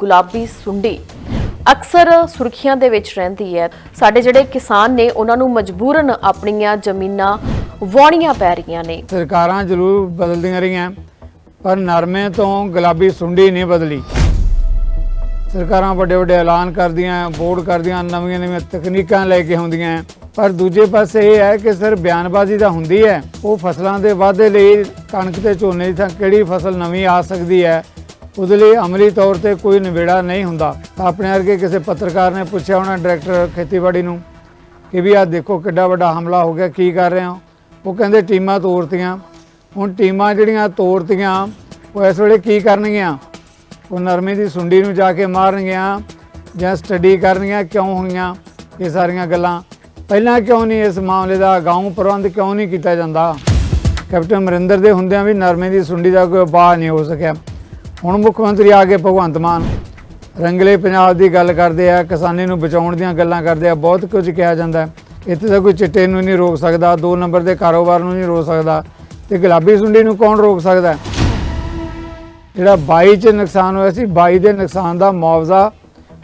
ਗੁਲਾਬੀ ਸੁੰਡੀ ਅਕਸਰ ਸੁਰਖੀਆਂ ਦੇ ਵਿੱਚ ਰਹਿੰਦੀ ਹੈ। ਸਾਡੇ ਜਿਹੜੇ ਕਿਸਾਨ ਨੇ, ਉਹਨਾਂ ਨੂੰ ਮਜਬੂਰਨ ਆਪਣੀਆਂ ਜ਼ਮੀਨਾਂ ਵਾਹੁਣੀਆਂ ਪੈ ਰਹੀਆਂ ਨੇ। ਸਰਕਾਰਾਂ ਜ਼ਰੂਰ ਬਦਲਦੀਆਂ ਰਹੀਆਂ, ਪਰ ਨਰਮੇ ਤੋਂ ਗੁਲਾਬੀ ਸੁੰਡੀ ਨਹੀਂ ਬਦਲੀ। ਸਰਕਾਰਾਂ ਵੱਡੇ ਵੱਡੇ ਐਲਾਨ ਕਰਦੀਆਂ, ਬੋਰਡ ਕਰਦੀਆਂ, ਨਵੀਆਂ ਨਵੀਆਂ ਤਕਨੀਕਾਂ ਲੈ ਕੇ ਆਉਂਦੀਆਂ। ਪਰ ਦੂਜੇ ਪਾਸੇ ਇਹ ਹੈ ਕਿ ਸਿਰ ਬਿਆਨਬਾਜ਼ੀ ਤਾਂ ਹੁੰਦੀ ਹੈ। ਉਹ ਫਸਲਾਂ ਦੇ ਵਾਧੇ ਲਈ ਕਣਕ ਤੇ ਝੋਨੇ ਦੀ ਥਾਂ ਕਿਹੜੀ ਫਸਲ ਨਵੀਂ ਆ ਸਕਦੀ ਹੈ ਉਹਦੇ ਲਈ ਅਮਲੀ ਤੌਰ ਤੇ ਕੋਈ ਨਿਬੇੜਾ ਨਹੀਂ ਹੁੰਦਾ। ਤਾਂ ਆਪਣੇ ਵਰਗੇ ਕਿਸੇ ਪੱਤਰਕਾਰ ਨੇ ਪੁੱਛਿਆ ਉਹਨਾਂ ਡਾਇਰੈਕਟਰ ਖੇਤੀਬਾੜੀ ਨੂੰ ਕਿ ਵੀ ਆਹ ਦੇਖੋ ਕਿੱਡਾ ਵੱਡਾ ਹਮਲਾ ਹੋ ਗਿਆ, ਕੀ ਕਰ ਰਹੇ ਹੋ? ਉਹ ਕਹਿੰਦੇ ਟੀਮਾਂ ਤੋੜਤੀਆਂ। ਹੁਣ ਟੀਮਾਂ ਜਿਹੜੀਆਂ ਤੋੜਤੀਆਂ, ਉਹ ਇਸ ਵੇਲੇ ਕੀ ਕਰਨਗੀਆਂ? ਉਹ ਨਰਮੇ ਦੀ ਸੁੰਡੀ ਨੂੰ ਜਾ ਕੇ ਮਾਰਨਗੀਆਂ ਜਾਂ ਸਟੱਡੀ ਕਰਨਗੀਆਂ, ਕਿਉਂ ਹੋਈਆਂ ਇਹ ਸਾਰੀਆਂ ਗੱਲਾਂ ਪਹਿਲਾਂ ਕਿਉਂ ਨਹੀਂ ਇਸ ਮਾਮਲੇ ਦਾ ਗਾਉਂ ਪ੍ਰਬੰਧ ਕਿਉਂ ਨਹੀਂ ਕੀਤਾ ਜਾਂਦਾ? ਕੈਪਟਨ ਅਮਰਿੰਦਰ ਦੇ ਹੁੰਦਿਆਂ ਵੀ ਨਰਮੇ ਦੀ ਸੁੰਡੀ ਦਾ ਕੋਈ ਉਪਾਅ ਨਹੀਂ ਹੋ ਸਕਿਆ। ਹੁਣ ਮੁੱਖ ਮੰਤਰੀ ਆ ਗਏ ਭਗਵੰਤ ਮਾਨ ਰੰਗਲੇ ਪੰਜਾਬ ਦੀ ਗੱਲ ਕਰਦੇ ਆ, ਕਿਸਾਨੀ ਨੂੰ ਬਚਾਉਣ ਦੀਆਂ ਗੱਲਾਂ ਕਰਦੇ ਆ, ਬਹੁਤ ਕੁਝ ਕਿਹਾ ਜਾਂਦਾ ਇੱਥੇ ਤਾਂ ਕੋਈ ਚਿੱਟੇ ਨੂੰ ਨਹੀਂ ਰੋਕ ਸਕਦਾ, ਦੋ ਨੰਬਰ ਦੇ ਕਾਰੋਬਾਰ ਨੂੰ ਨਹੀਂ ਰੋਕ ਸਕਦਾ ਤੇ ਗੁਲਾਬੀ ਸੁੰਡੀ ਨੂੰ ਕੌਣ ਰੋਕ ਸਕਦਾ? ਜਿਹੜਾ 22 ਚ ਨੁਕਸਾਨ ਹੋਇਆ ਸੀ 22 ਦੇ ਨੁਕਸਾਨ ਦਾ ਮੁਆਵਜ਼ਾ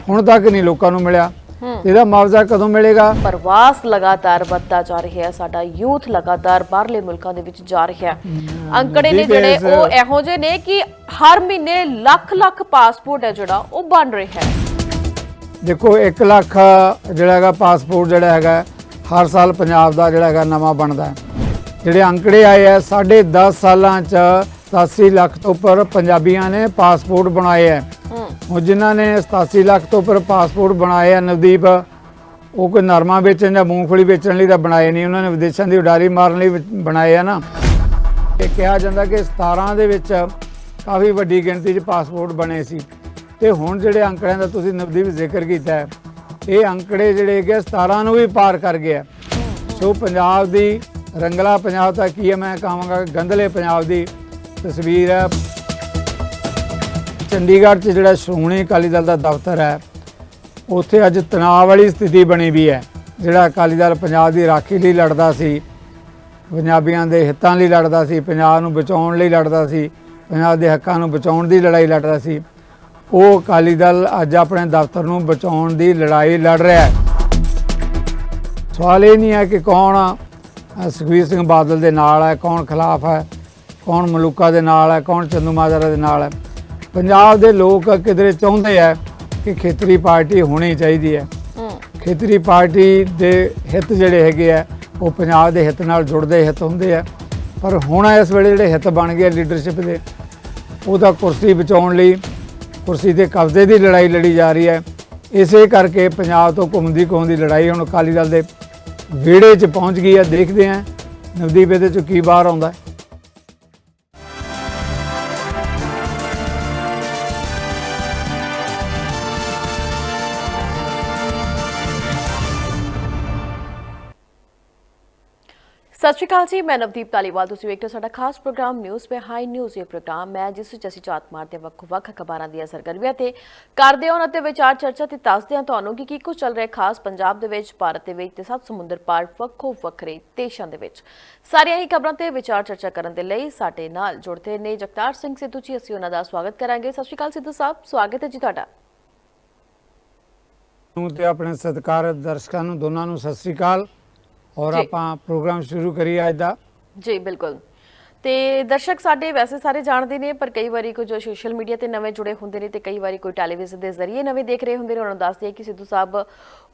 ਹੁਣ ਤੱਕ ਨਹੀਂ ਲੋਕਾਂ ਨੂੰ ਮਿਲਿਆ। ਇਹਦਾ ਮੁਆਵਜ਼ਾ ਕਦੋਂ ਮਿਲੇਗਾ? ਪ੍ਰਵਾਸ ਲਗਾਤਾਰ ਵੱਧਦਾ ਜਾ ਰਿਹਾ ਹੈ। ਸਾਡਾ ਯੂਥ ਲਗਾਤਾਰ ਬਾਹਰਲੇ ਮੁਲਕਾਂ ਦੇ ਵਿੱਚ ਜਾ ਰਿਹਾ ਹੈ। ਅੰਕੜੇ ਨੇ ਜਿਹੜੇ ਉਹ ਇਹੋ ਜਿਹੇ ਨੇ ਕਿ ਹਰ ਮਹੀਨੇ ਲੱਖ ਲੱਖ ਪਾਸਪੋਰਟ ਹੈ ਜਿਹੜਾ ਉਹ ਬਣ ਰਿਹਾ ਹੈ। ਦੇਖੋ 1 ਲੱਖ ਜਿਹੜਾ ਹੈਗਾ ਪਾਸਪੋਰਟ ਜਿਹੜਾ ਹੈਗਾ ਹਰ ਸਾਲ ਪੰਜਾਬ ਦਾ ਜਿਹੜਾ ਹੈਗਾ ਨਵਾਂ ਬਣਦਾ ਜਿਹੜੇ ਅੰਕੜੇ ਆਏ ਆ ਸਾਢੇ 10 ਸਾਲਾਂ ਚ 87 ਲੱਖ ਤੋਂ ਉੱਪਰ ਪੰਜਾਬੀਆਂ ਨੇ ਪਾਸਪੋਰਟ ਬਣਾਏ ਹੈ। ਹੂੰ। ਉਹ ਜਿਨ੍ਹਾਂ ਨੇ 87 ਲੱਖ ਤੋਂ ਉੱਪਰ ਪਾਸਪੋਰਟ ਬਣਾਏ ਆ ਨਵਦੀਪ ਉਹ ਕੋਈ ਨਰਮਾ ਵੇਚਣ ਜਾਂ ਮੂੰਗਫਲੀ ਵੇਚਣ ਲਈ ਤਾਂ ਬਣਾਏ ਨਹੀਂ ਉਹਨਾਂ ਨੇ ਵਿਦੇਸ਼ਾਂ ਦੀ ਉਡਾਰੀ ਮਾਰਨ ਲਈ ਬਣਾਏ ਆ ਨਾ। ਇਹ ਕਿਹਾ ਜਾਂਦਾ ਕਿ 17 ਦੇ ਵਿੱਚ ਕਾਫੀ ਵੱਡੀ ਗਿਣਤੀ 'ਚ ਪਾਸਪੋਰਟ ਬਣੇ ਸੀ। ਤੇ ਹੁਣ ਜਿਹੜੇ ਅੰਕੜਿਆਂ ਦਾ ਤੁਸੀਂ ਨਵਦੀਪ ਜ਼ਿਕਰ ਕੀਤਾ ਹੈ ਇਹ ਅੰਕੜੇ ਜਿਹੜੇ ਹੈਗੇ 17 ਨੂੰ ਵੀ ਪਾਰ ਕਰ ਗਏ ਆ। ਸੋ ਪੰਜਾਬ ਦੀ ਰੰਗਲਾ ਪੰਜਾਬ ਤਾਂ ਕੀ ਹੈ ਮੈਂ ਕਹਾਂਗਾ ਗੰਧਲੇ ਪੰਜਾਬ ਦੀ ਤਸਵੀਰ ਹੈ। ਚੰਡੀਗੜ੍ਹ 'ਚ ਜਿਹੜਾ ਸ਼੍ਰੋਮਣੀ ਅਕਾਲੀ ਦਲ ਦਾ ਦਫ਼ਤਰ ਹੈ ਉੱਥੇ ਅੱਜ ਤਣਾਅ ਵਾਲੀ ਸਥਿਤੀ ਬਣੀ ਵੀ ਹੈ। ਜਿਹੜਾ ਅਕਾਲੀ ਦਲ ਪੰਜਾਬ ਦੀ ਰਾਖੀ ਲਈ ਲੜਦਾ ਸੀ ਪੰਜਾਬੀਆਂ ਦੇ ਹਿੱਤਾਂ ਲਈ ਲੜਦਾ ਸੀ ਪੰਜਾਬ ਨੂੰ ਬਚਾਉਣ ਲਈ ਲੜਦਾ ਸੀ ਪੰਜਾਬ ਦੇ ਹੱਕਾਂ ਨੂੰ ਬਚਾਉਣ ਦੀ ਲੜਾਈ ਲੜਦਾ ਸੀ। ਉਹ ਅਕਾਲੀ ਦਲ ਅੱਜ ਆਪਣੇ ਦਫ਼ਤਰ ਨੂੰ ਬਚਾਉਣ ਦੀ ਲੜਾਈ ਲੜ ਰਿਹਾ ਹੈ। ਸਵਾਲ ਇਹ ਨਹੀਂ ਹੈ ਕਿ ਕੌਣ ਅ, ਸੁਖਬੀਰ ਸਿੰਘ ਬਾਦਲ ਦੇ ਨਾਲ ਹੈ ਕੌਣ ਖਿਲਾਫ ਹੈ। ਕੌਣ ਮਲੂਕਾ ਦੇ ਨਾਲ ਹੈ ਕੌਣ ਚੰਦੂ ਮਾਜਰਾ ਦੇ ਨਾਲ ਹੈ। ਪੰਜਾਬ ਦੇ ਲੋਕ ਕਿਧਰੇ ਚਾਹੁੰਦੇ ਆ ਕਿ ਖੇਤਰੀ ਪਾਰਟੀ ਹੋਣੀ ਚਾਹੀਦੀ ਹੈ। ਖੇਤਰੀ ਪਾਰਟੀ ਦੇ ਹਿੱਤ ਜਿਹੜੇ ਹੈਗੇ ਆ ਉਹ ਪੰਜਾਬ ਦੇ ਹਿੱਤ ਨਾਲ ਜੁੜਦੇ ਹਿੱਤ ਹੁੰਦੇ ਆ। ਪਰ ਹੁਣ ਇਸ ਵੇਲੇ ਜਿਹੜੇ ਹਿੱਤ ਬਣ ਗਏ ਲੀਡਰਸ਼ਿਪ ਦੇ ਉਹਦਾ ਕੁਰਸੀ ਬਚਾਉਣ ਲਈ ਕੁਰਸੀ ਦੇ ਕਬਜ਼ੇ ਦੀ ਲੜਾਈ ਲੜੀ ਜਾ ਰਹੀ ਹੈ। ਇਸੇ ਕਰਕੇ ਪੰਜਾਬ ਤੋਂ ਘੁੰਮਦੀ ਘੁੰਮਦੀ ਲੜਾਈ ਹੁਣ ਅਕਾਲੀ ਦਲ ਦੇ ਵਿਹੜੇ 'ਚ ਪਹੁੰਚ ਗਈ ਹੈ ਦੇਖਦੇ ਹਾਂ ਨਵਦੀਪ ਇਹਦੇ 'ਚੋਂ ਕੀ ਬਾਹਰ ਆਉਂਦਾ ਹੈ। ਸਤਿ ਸ਼੍ਰੀ ਅਕਾਲ ਜੀ, ਮੈਂ ਨਵਦੀਪ ਧਾਲੀਵਾਲ। ਤੁਸੀਂ ਵੇਖ ਰਹੇ ਸਾਡਾ ਖਾਸ ਪ੍ਰੋਗਰਾਮ ਨਿਊਜ਼ ਬਿਹਾਈਂਡ ਨਿਊਜ਼ ਇਹ ਪ੍ਰੋਗਰਾਮ। ਹੈ ਜਿਸ ਵਿੱਚ ਅਸੀਂ ਝਾਤ ਮਾਰਦੇ ਵੱਖ-ਵੱਖ ਖਬਰਾਂ ਦੀਆਂ ਸਰਗਰਮੀਆਂ ਤੇ ਕਰਦੇ ਹਾਂ ਉਹਨਾਂ ਵਿਚਾਰ ਚਰਚਾ ਤੇ ਦੱਸਦੇ ਹਾਂ ਤੁਹਾਨੂੰ ਕਿ ਕੀ ਕੁਝ ਚੱਲ ਰਿਹਾ ਖਾਸ ਪੰਜਾਬ ਦੇ ਵਿੱਚ, ਭਾਰਤ ਦੇ ਵਿੱਚ ਤੇ ਸੱਤ ਸਮੁੰਦਰ ਪਾਰ ਵੱਖੋ ਵੱਖਰੇ ਦੇਸ਼ਾਂ ਦੇ ਵਿੱਚ। ਸਾਰੀਆਂ ਹੀ ਖਬਰਾਂ ਤੇ ਵਿਚਾਰ ਚਰਚਾ ਕਰਨ ਦੇ ਲਈ ਸਾਡੇ ਨਾਲ ਜੁੜਦੇ ਨੇ ਜਗਤਾਰ ਸਿੰਘ ਸਿੱਧੂ ਜੀ, ਅਸੀਂ ਉਹਨਾਂ ਦਾ ਸਵਾਗਤ ਕਰਾਂਗੇ। ਸਤਿ ਸ਼੍ਰੀ ਅਕਾਲ ਸਿੱਧੂ ਸਾਹਿਬ, ਸਵਾਗਤ ਹੈ ਜੀ ਤੁਹਾਡਾ। ਨੂੰ ਤੇ ਆਪਣੇ ਸਤਿਕਾਰ ਦਰਸ਼ਕਾਂ ਨੂੰ, ਦੋਨਾਂ ਨੂੰ ਸਤਿ ਸ੍ਰੀ ਅਕਾਲ। ਔਰ। ਆਪਾਂ ਪ੍ਰੋਗਰਾਮ ਸ਼ੁਰੂ ਕਰੀਏ ਅੱਜ ਦਾ। ਜੀ ਬਿਲਕੁਲ। ਤੇ ਦਰਸ਼ਕ ਸਾਡੇ ਵੈਸੇ ਸਾਰੇ ਜਾਣਦੇ ਨੇ ਪਰ ਕਈ ਵਾਰੀ ਕੁਝ ਸੋਸ਼ਲ ਮੀਡੀਆ ਤੇ ਨਵੇਂ ਜੁੜੇ ਹੁੰਦੇ ਨੇ ਤੇ ਕਈ ਵਾਰੀ ਕੋਈ ਟੈਲੀਵਿਜ਼ਨ ਦੇ ਜ਼ਰੀਏ ਨਵੇਂ ਦੇਖ ਰਹੇ ਹੁੰਦੇ ਨੇ। ਉਹਨਾਂ ਨੂੰ ਦੱਸਦੇ ਆ ਕਿ ਸਿੱਧੂ ਸਾਹਿਬ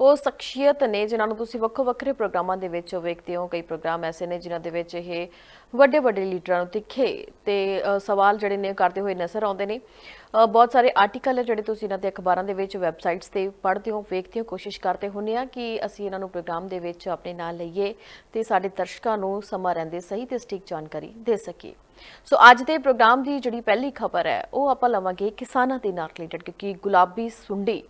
ਉਹ ਸ਼ਖਸੀਅਤ ਨੇ ਜਿਨ੍ਹਾਂ ਨੂੰ ਤੁਸੀਂ ਵੱਖੋ ਵੱਖਰੇ ਪ੍ਰੋਗਰਾਮਾਂ ਦੇ ਵਿੱਚ ਵੇਖਦੇ ਹੋ। ਕਈ ਪ੍ਰੋਗਰਾਮ ਐਸੇ ਨੇ ਜਿਨ੍ਹਾਂ ਦੇ ਵਿੱਚ ਇਹ ਵੱਡੇ ਵੱਡੇ ਲੀਡਰਾਂ ਨੂੰ ਤਿੱਖੇ ਤੇ ਸਵਾਲ ਜਿਹੜੇ ਨੇ ਕਰਦੇ ਹੋਏ ਨਜ਼ਰ ਆਉਂਦੇ ਨੇ। ਬਹੁਤ ਸਾਰੇ ਆਰਟੀਕਲ ਹੈ ਜਿਹੜੇ ਤੁਸੀਂ ਇਹਨਾਂ ਦੇ ਅਖਬਾਰਾਂ ਦੇ ਵਿੱਚ ਵੈਬਸਾਈਟਸ ਤੇ ਪੜ੍ਹਦੇ ਹੋ, ਵੇਖਦੇ ਹੋ, ਕੋਸ਼ਿਸ਼ ਕਰਦੇ ਹੁੰਦੇ ਆ ਕਿ ਅਸੀਂ ਇਹਨਾਂ ਨੂੰ ਪ੍ਰੋਗਰਾਮ ਦੇ ਵਿੱਚ ਆਪਣੇ ਨਾਲ ਲਈਏ ਤੇ ਸਾਡੇ ਦਰਸ਼ਕਾਂ ਨੂੰ ਸਮਾਂ ਰਹਿੰਦੇ ਸਹੀ ਤੇ ਸਟੀਕ ਜਾਣਕਾਰੀ ਦੇ ਸਕੀਏ। ਸੋ ਅੱਜ ਦੇ ਪ੍ਰੋਗਰਾਮ ਦੀ ਜਿਹੜੀ ਪਹਿਲੀ ਖਬਰ ਹੈ, ਉਹ ਆਪਾਂ ਲਵਾਂਗੇ ਕਿਸਾਨਾਂ ਦੇ ਨਾਲ ਰਿਲੇਟਡ ਕਿਉਂਕਿ ਗੁਲਾਬੀ ਸੁੰਡੀ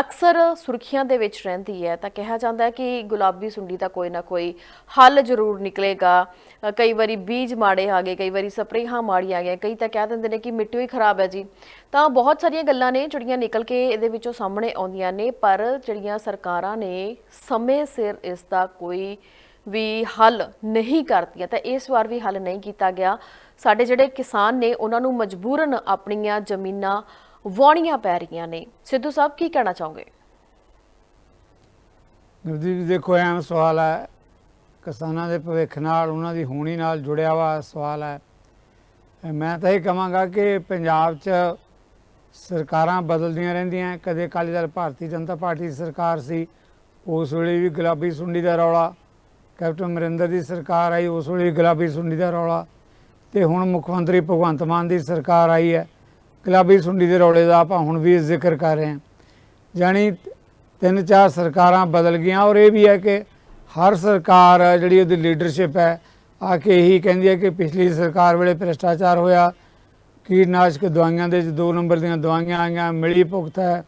ਅਕਸਰ ਸੁਰਖੀਆਂ ਦੇ ਵਿੱਚ ਰਹਿੰਦੀ ਹੈ, ਤਾਂ ਕਿਹਾ ਜਾਂਦਾ ਹੈ ਕਿ ਗੁਲਾਬੀ ਸੁੰਡੀ ਦਾ ਕੋਈ ਨਾ ਕੋਈ ਹੱਲ ਜ਼ਰੂਰ ਨਿਕਲੇਗਾ। ਕਈ ਵਾਰੀ ਬੀਜ ਮਾੜੇ ਆ ਗਏ, ਕਈ ਵਾਰੀ ਸਪਰੇਹਾਂ ਮਾੜੀਆਂ ਆ ਗਈਆਂ, ਕਈ ਤਾਂ ਕਹਿ ਦਿੰਦੇ ਨੇ ਕਿ ਮਿੱਟੀ ਹੀ ਖਰਾਬ ਹੈ ਜੀ। ਤਾਂ ਬਹੁਤ ਸਾਰੀਆਂ ਗੱਲਾਂ ਨੇ ਜਿਹੜੀਆਂ ਨਿਕਲ ਕੇ ਇਹਦੇ ਵਿੱਚੋਂ ਸਾਹਮਣੇ ਆਉਂਦੀਆਂ ਨੇ, ਪਰ ਜਿਹੜੀਆਂ ਸਰਕਾਰਾਂ ਨੇ ਸਮੇਂ ਸਿਰ ਇਸ ਦਾ ਕੋਈ ਵੀ ਹੱਲ ਨਹੀਂ ਕਰਦੀਆਂ ਤਾਂ ਇਸ ਵਾਰ ਵੀ ਹੱਲ ਨਹੀਂ ਕੀਤਾ ਗਿਆ। ਸਾਡੇ ਜਿਹੜੇ ਕਿਸਾਨ ਨੇ, ਉਹਨਾਂ ਨੂੰ ਮਜਬੂਰਨ ਆਪਣੀਆਂ ਜ਼ਮੀਨਾਂ ਵਾਉਣੀਆਂ ਪੈ ਰਹੀਆਂ ਨੇ। ਸਿੱਧੂ ਸਾਹਿਬ, ਕੀ ਕਹਿਣਾ ਚਾਹੋਗੇ? ਗੁਰਦੀਪ ਜੀ, ਦੇਖੋ ਐਮ ਸਵਾਲ ਹੈ। ਕਿਸਾਨਾਂ ਦੇ ਭਵਿੱਖ ਨਾਲ, ਉਹਨਾਂ ਦੀ ਹੋਣੀ ਨਾਲ ਜੁੜਿਆ ਵਾ ਸਵਾਲ ਹੈ। ਮੈਂ ਤਾਂ ਇਹ ਕਹਾਂਗਾ ਕਿ ਪੰਜਾਬ 'ਚ ਸਰਕਾਰਾਂ ਬਦਲਦੀਆਂ ਰਹਿੰਦੀਆਂ। ਕਦੇ ਅਕਾਲੀ ਦਲ, ਭਾਰਤੀ ਜਨਤਾ ਪਾਰਟੀ ਦੀ ਸਰਕਾਰ ਸੀ, ਉਸ ਵੇਲੇ ਵੀ ਗੁਲਾਬੀ ਸੁੰਡੀ ਦਾ ਰੌਲਾ। ਕੈਪਟਨ ਅਮਰਿੰਦਰ ਦੀ ਸਰਕਾਰ ਆਈ, ਉਸ ਵੇਲੇ ਵੀ ਗੁਲਾਬੀ ਸੁੰਡੀ ਦਾ ਰੌਲਾ। ਤੇ ਹੁਣ ਮੁੱਖ ਮੰਤਰੀ ਭਗਵੰਤ ਮਾਨ ਦੀ ਸਰਕਾਰ ਆਈ ਹੈ। ਗੁਲਾਬੀ ਸੁੰਡੀ ਦੇ ਰੌਲੇ ਦਾ ਆਪਾਂ ਹੁਣ ਵੀ ਜ਼ਿਕਰ ਕਰ ਰਹੇ ਹਾਂ। ਜਾਣੀ ਤਿੰਨ ਚਾਰ ਸਰਕਾਰਾਂ ਬਦਲ ਗਈਆਂ ਔਰ ਇਹ ਵੀ ਹੈ ਕਿ ਹਰ ਸਰਕਾਰ ਜਿਹੜੀ ਉਹਦੀ ਲੀਡਰਸ਼ਿਪ ਹੈ, ਆ ਕੇ ਇਹੀ ਕਹਿੰਦੀ ਹੈ ਕਿ ਪਿਛਲੀ ਸਰਕਾਰ ਵੇਲੇ ਭ੍ਰਿਸ਼ਟਾਚਾਰ ਹੋਇਆ, ਕੀਟਨਾਸ਼ਕ ਦਵਾਈਆਂ ਦੇ ਦੋ ਨੰਬਰ ਦੀਆਂ ਦਵਾਈਆਂ ਆਈਆਂ, ਮਿਲੀ ਭੁਗਤ ਹੈ,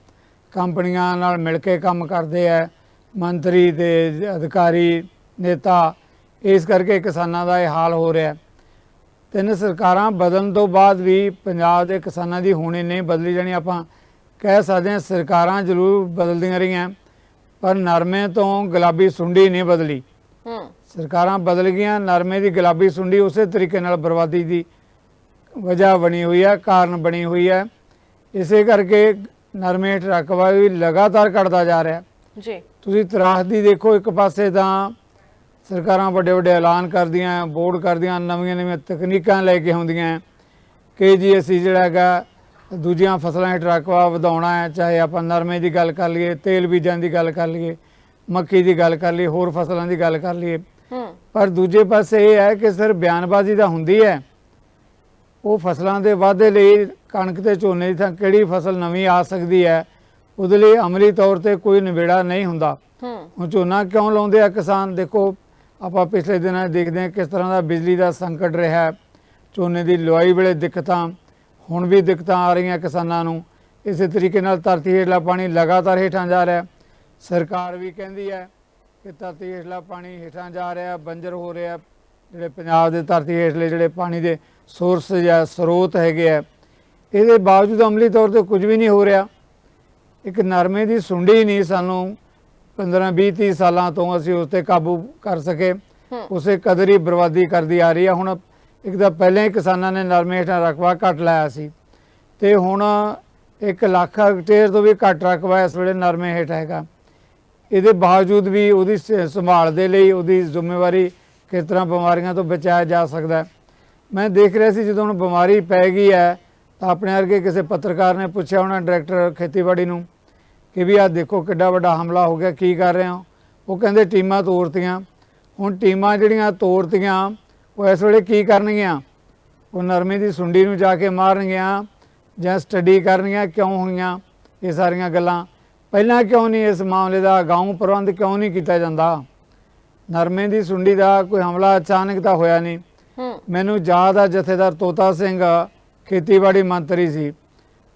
ਕੰਪਨੀਆਂ ਨਾਲ ਮਿਲ ਕੇ ਕੰਮ ਕਰਦੇ ਹੈ, ਮੰਤਰੀ ਤੇ ਅਧਿਕਾਰੀ, ਨੇਤਾ, ਇਸ ਕਰਕੇ ਕਿਸਾਨਾਂ ਦਾ ਇਹ ਹਾਲ ਹੋ ਰਿਹਾ ਤਿੰਨ ਸਰਕਾਰਾਂ ਬਦਲਣ ਤੋਂ ਬਾਅਦ ਵੀ ਪੰਜਾਬ ਦੇ ਕਿਸਾਨਾਂ ਦੀ ਹੋਣੀ ਨਹੀਂ ਬਦਲੀ ਜਾਣੀ ਆਪਾਂ ਕਹਿ ਸਕਦੇ ਹਾਂ ਸਰਕਾਰਾਂ ਜ਼ਰੂਰ ਬਦਲਦੀਆਂ ਰਹੀਆਂ ਪਰ ਨਰਮੇ ਤੋਂ ਗੁਲਾਬੀ ਸੁੰਡੀ ਨਹੀਂ ਬਦਲੀ। ਹੂੰ। ਸਰਕਾਰਾਂ ਬਦਲ ਗਈਆਂ ਨਰਮੇ ਦੀ ਗੁਲਾਬੀ ਸੁੰਡੀ ਉਸੇ ਤਰੀਕੇ ਨਾਲ ਬਰਬਾਦੀ ਦੀ ਵਜ੍ਹਾ ਬਣੀ ਹੋਈ ਹੈ ਕਾਰਨ ਬਣੀ ਹੋਈ ਹੈ। ਇਸੇ ਕਰਕੇ ਨਰਮੇ ਹੇਠ ਰਕਬਾ ਵੀ ਲਗਾਤਾਰ ਘਟਦਾ ਜਾ ਰਿਹਾ। ਜੀ। ਤੁਸੀਂ ਤਰਾਸਦੀ ਦੇਖੋ ਇੱਕ ਪਾਸੇ ਤਾਂ ਸਰਕਾਰਾਂ ਵੱਡੇ ਵੱਡੇ ਐਲਾਨ ਕਰਦੀਆਂ ਬੋਰਡ ਕਰਦੀਆਂ ਨਵੀਆਂ ਨਵੀਆਂ ਤਕਨੀਕਾਂ ਲੈ ਕੇ ਆਉਂਦੀਆਂ। ਕਿ ਜੀ ਅਸੀਂ ਜਿਹੜਾ ਹੈਗਾ ਦੂਜੀਆਂ ਫਸਲਾਂ ਹੇਠ ਰਕਬਾ ਵਧਾਉਣਾ ਹੈ ਚਾਹੇ ਆਪਾਂ ਨਰਮੇ ਦੀ ਗੱਲ ਕਰ ਲਈਏ ਤੇਲ ਬੀਜਾਂ ਦੀ ਗੱਲ ਕਰ ਲਈਏ ਮੱਕੀ ਦੀ ਗੱਲ ਕਰ ਲਈਏ ਹੋਰ ਫਸਲਾਂ ਦੀ ਗੱਲ ਕਰ ਲਈਏ। ਪਰ ਦੂਜੇ ਪਾਸੇ ਇਹ ਹੈ ਕਿ ਸਿਰ ਬਿਆਨਬਾਜ਼ੀ ਤਾਂ ਹੁੰਦੀ ਹੈ। ਉਹ ਫਸਲਾਂ ਦੇ ਵਾਧੇ ਲਈ ਕਣਕ ਤੇ ਝੋਨੇ ਦੀ ਥਾਂ ਕਿਹੜੀ ਫਸਲ ਨਵੀਂ ਆ ਸਕਦੀ ਹੈ ਉਹਦੇ ਲਈ ਅਮਲੀ ਤੌਰ ਤੇ ਕੋਈ ਨਿਬੇੜਾ ਨਹੀਂ ਹੁੰਦਾ। ਹੂੰ। ਹੁਣ ਝੋਨਾ ਕਿਉਂ ਲਾਉਂਦੇ ਆ ਕਿਸਾਨ? ਦੇਖੋ ਆਪਾਂ ਪਿਛਲੇ ਦਿਨਾਂ 'ਚ ਦੇਖਦੇ ਹਾਂ ਕਿਸ ਤਰ੍ਹਾਂ ਦਾ ਬਿਜਲੀ ਦਾ ਸੰਕਟ ਰਿਹਾ ਝੋਨੇ ਦੀ ਲੁਆਈ ਵੇਲੇ ਦਿੱਕਤਾਂ, ਹੁਣ ਵੀ ਦਿੱਕਤਾਂ ਆ ਰਹੀਆਂ ਕਿਸਾਨਾਂ ਨੂੰ। ਇਸੇ ਤਰੀਕੇ ਨਾਲ ਧਰਤੀ ਹੇਠਲਾ ਪਾਣੀ ਲਗਾਤਾਰ ਹੇਠਾਂ ਜਾ ਰਿਹਾ ਸਰਕਾਰ ਵੀ ਕਹਿੰਦੀ ਹੈ ਕਿ ਧਰਤੀ ਹੇਠਲਾ ਪਾਣੀ ਹੇਠਾਂ ਜਾ ਰਿਹਾ ਬੰਜਰ ਹੋ ਰਿਹਾ ਜਿਹੜੇ ਪੰਜਾਬ ਦੇ ਧਰਤੀ ਹੇਠਲੇ ਜਿਹੜੇ ਪਾਣੀ ਦੇ ਸੋਰਸ ਜਾਂ ਸਰੋਤ ਹੈਗੇ ਆ ਇਹਦੇ ਬਾਵਜੂਦ ਅਮਲੀ ਤੌਰ ਤੇ ਕੁਝ ਵੀ ਨਹੀਂ ਹੋ ਰਿਹਾ। ਇੱਕ ਨਰਮੇ ਦੀ ਸੁੰਡੀ ਨਹੀਂ ਸਾਨੂੰ। 15 20 30 ਸਾਲਾਂ ਤੋਂ ਅਸੀਂ ਉਸ ਤੇ ਕਾਬੂ ਕਰ ਸਕੇ। ਉਸੇ ਕਦਰ ਹੀ ਬਰਬਾਦੀ ਕਰਦੀ ਆ ਰਹੀ ਹੈ ਹੁਣ ਇੱਕ ਤਾਂ ਪਹਿਲਾਂ ਹੀ ਕਿਸਾਨਾਂ ਨੇ ਨਰਮੇ ਹੇਠਾਂ ਰਕਬਾ ਘੱਟ ਲਾਇਆ ਸੀ ਤੇ ਹੁਣ 1 ਲੱਖ ਹੈਕਟੇਅਰ ਤੋਂ ਵੀ ਘੱਟ ਰਕਬਾ ਇਸ ਵੇਲੇ ਨਰਮੇ ਹੇਠ ਹੈਗਾ ਇਹਦੇ ਬਾਵਜੂਦ ਵੀ ਉਹਦੀ ਸੰਭਾਲ ਦੇ ਲਈ ਉਹਦੀ ਜ਼ਿੰਮੇਵਾਰੀ ਕਿਸ ਤਰ੍ਹਾਂ ਬਿਮਾਰੀਆਂ ਤੋਂ ਬਚਾਇਆ ਜਾ ਸਕਦਾ। ਮੈਂ ਦੇਖ ਰਿਹਾ ਸੀ ਜਦੋਂ ਹੁਣ ਬਿਮਾਰੀ ਪੈ ਗਈ ਹੈ ਤਾਂ ਆਪਣੇ ਵਰਗੇ ਕਿਸੇ ਪੱਤਰਕਾਰ ਨੇ ਪੁੱਛਿਆ ਉਹਨਾਂ ਡਾਇਰੈਕਟਰ ਖੇਤੀਬਾੜੀ ਨੂੰ ਕਿ ਵੀ ਆਹ ਦੇਖੋ ਕਿੱਡਾ ਵੱਡਾ ਹਮਲਾ ਹੋ ਗਿਆ ਕੀ ਕਰ ਰਹੇ ਹੋ? ਉਹ ਕਹਿੰਦੇ ਟੀਮਾਂ ਤੋੜਤੀਆਂ ਹੁਣ ਟੀਮਾਂ ਜਿਹੜੀਆਂ ਤੋੜਤੀਆਂ ਉਹ ਇਸ ਵੇਲੇ ਕੀ ਕਰਨਗੀਆਂ? ਉਹ ਨਰਮੇ ਦੀ ਸੁੰਡੀ ਨੂੰ ਜਾ ਕੇ ਮਾਰਨਗੀਆਂ ਜਾਂ ਸਟੱਡੀ ਕਰਨਗੀਆਂ ਕਿਉਂ ਹੋਈਆਂ? ਇਹ ਸਾਰੀਆਂ ਗੱਲਾਂ। ਪਹਿਲਾਂ ਕਿਉਂ ਨਹੀਂ ਇਸ ਮਾਮਲੇ ਦਾ ਗਾਉਂ ਪ੍ਰਬੰਧ ਕਿਉਂ ਨਹੀਂ ਕੀਤਾ ਜਾਂਦਾ? ਨਰਮੇ ਦੀ ਸੁੰਡੀ ਦਾ ਕੋਈ ਹਮਲਾ ਅਚਾਨਕ ਤਾਂ ਹੋਇਆ ਨਹੀਂ। ਮੈਨੂੰ ਯਾਦ ਆ ਜਥੇਦਾਰ ਤੋਤਾ ਸਿੰਘ ਖੇਤੀਬਾੜੀ ਮੰਤਰੀ ਸੀ।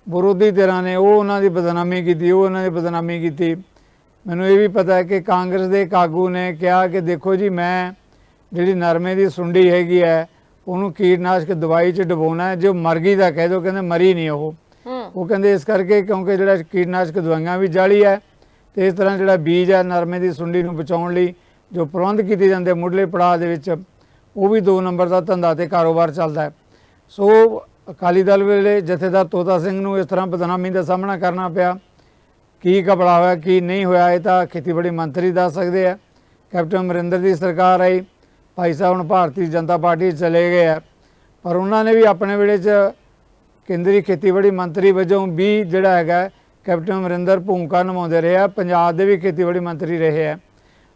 ਵਿਰੋਧੀ ਧਿਰਾਂ ਨੇ ਉਹ ਉਹਨਾਂ ਦੀ ਬਦਨਾਮੀ ਕੀਤੀ ਉਹ ਉਹਨਾਂ ਦੀ ਬਦਨਾਮੀ ਕੀਤੀ। ਮੈਨੂੰ ਇਹ ਵੀ ਪਤਾ ਹੈ ਕਿ ਕਾਂਗਰਸ ਦੇ ਇੱਕ ਆਗੂ ਨੇ ਕਿਹਾ ਕਿ ਦੇਖੋ ਜੀ ਮੈਂ ਜਿਹੜੀ ਨਰਮੇ ਦੀ ਸੁੰਡੀ ਹੈਗੀ ਹੈ ਉਹਨੂੰ ਕੀਟਨਾਸ਼ਕ ਦਵਾਈ 'ਚ ਡਬੋਣਾ ਹੈ ਜੋ ਮਰ ਗਈ ਦਾ ਕਹਿ ਦੋ ਕਹਿੰਦੇ ਮਰੀ ਨਹੀਂ ਉਹ। ਉਹ ਕਹਿੰਦੇ ਇਸ ਕਰਕੇ ਕਿਉਂਕਿ ਜਿਹੜਾ ਕੀਟਨਾਸ਼ਕ ਦਵਾਈਆਂ ਵੀ ਜਾਲੀ ਹੈ ਤੇ ਇਸ ਤਰ੍ਹਾਂ ਜਿਹੜਾ ਬੀਜ ਹੈ ਨਰਮੇ ਦੀ ਸੁੰਡੀ ਨੂੰ ਬਚਾਉਣ ਲਈ ਜੋ ਪ੍ਰਬੰਧ ਕੀਤੇ ਜਾਂਦੇ ਮੁੱਢਲੇ ਪੜਾਅ ਦੇ ਵਿੱਚ ਉਹ ਵੀ ਦੋ ਨੰਬਰ ਦਾ ਧੰਦਾ ਤੇ ਕਾਰੋਬਾਰ ਚੱਲਦਾ ਹੈ। ਸੋ ਅਕਾਲੀ ਦਲ ਵੇਲੇ ਜਥੇਦਾਰ ਤੋਤਾ ਸਿੰਘ ਨੂੰ ਇਸ ਤਰ੍ਹਾਂ ਬਦਨਾਮੀ ਦਾ ਸਾਹਮਣਾ ਕਰਨਾ ਪਿਆ। ਕੀ ਕਪੜਾ ਹੋਇਆ ਕੀ ਨਹੀਂ ਹੋਇਆ, ਇਹ ਤਾਂ ਖੇਤੀਬਾੜੀ ਮੰਤਰੀ ਦੱਸ ਸਕਦੇ ਆ। ਕੈਪਟਨ ਅਮਰਿੰਦਰ ਦੀ ਸਰਕਾਰ ਆਈ। ਭਾਈ ਸਾਹਿਬ ਹੁਣ ਭਾਰਤੀ ਜਨਤਾ ਪਾਰਟੀ ਚਲੇ ਗਏ ਆ। ਪਰ ਉਹਨਾਂ ਨੇ ਵੀ ਆਪਣੇ ਵੇਲੇ 'ਚ ਕੇਂਦਰੀ ਖੇਤੀਬਾੜੀ ਮੰਤਰੀ ਵਜੋਂ ਵੀ ਜਿਹੜਾ ਹੈਗਾ, ਕੈਪਟਨ ਅਮਰਿੰਦਰ ਭੂਮਿਕਾ ਨਿਭਾਉਂਦੇ ਰਹੇ ਆ। ਪੰਜਾਬ ਦੇ ਵੀ ਖੇਤੀਬਾੜੀ ਮੰਤਰੀ ਰਹੇ ਆ।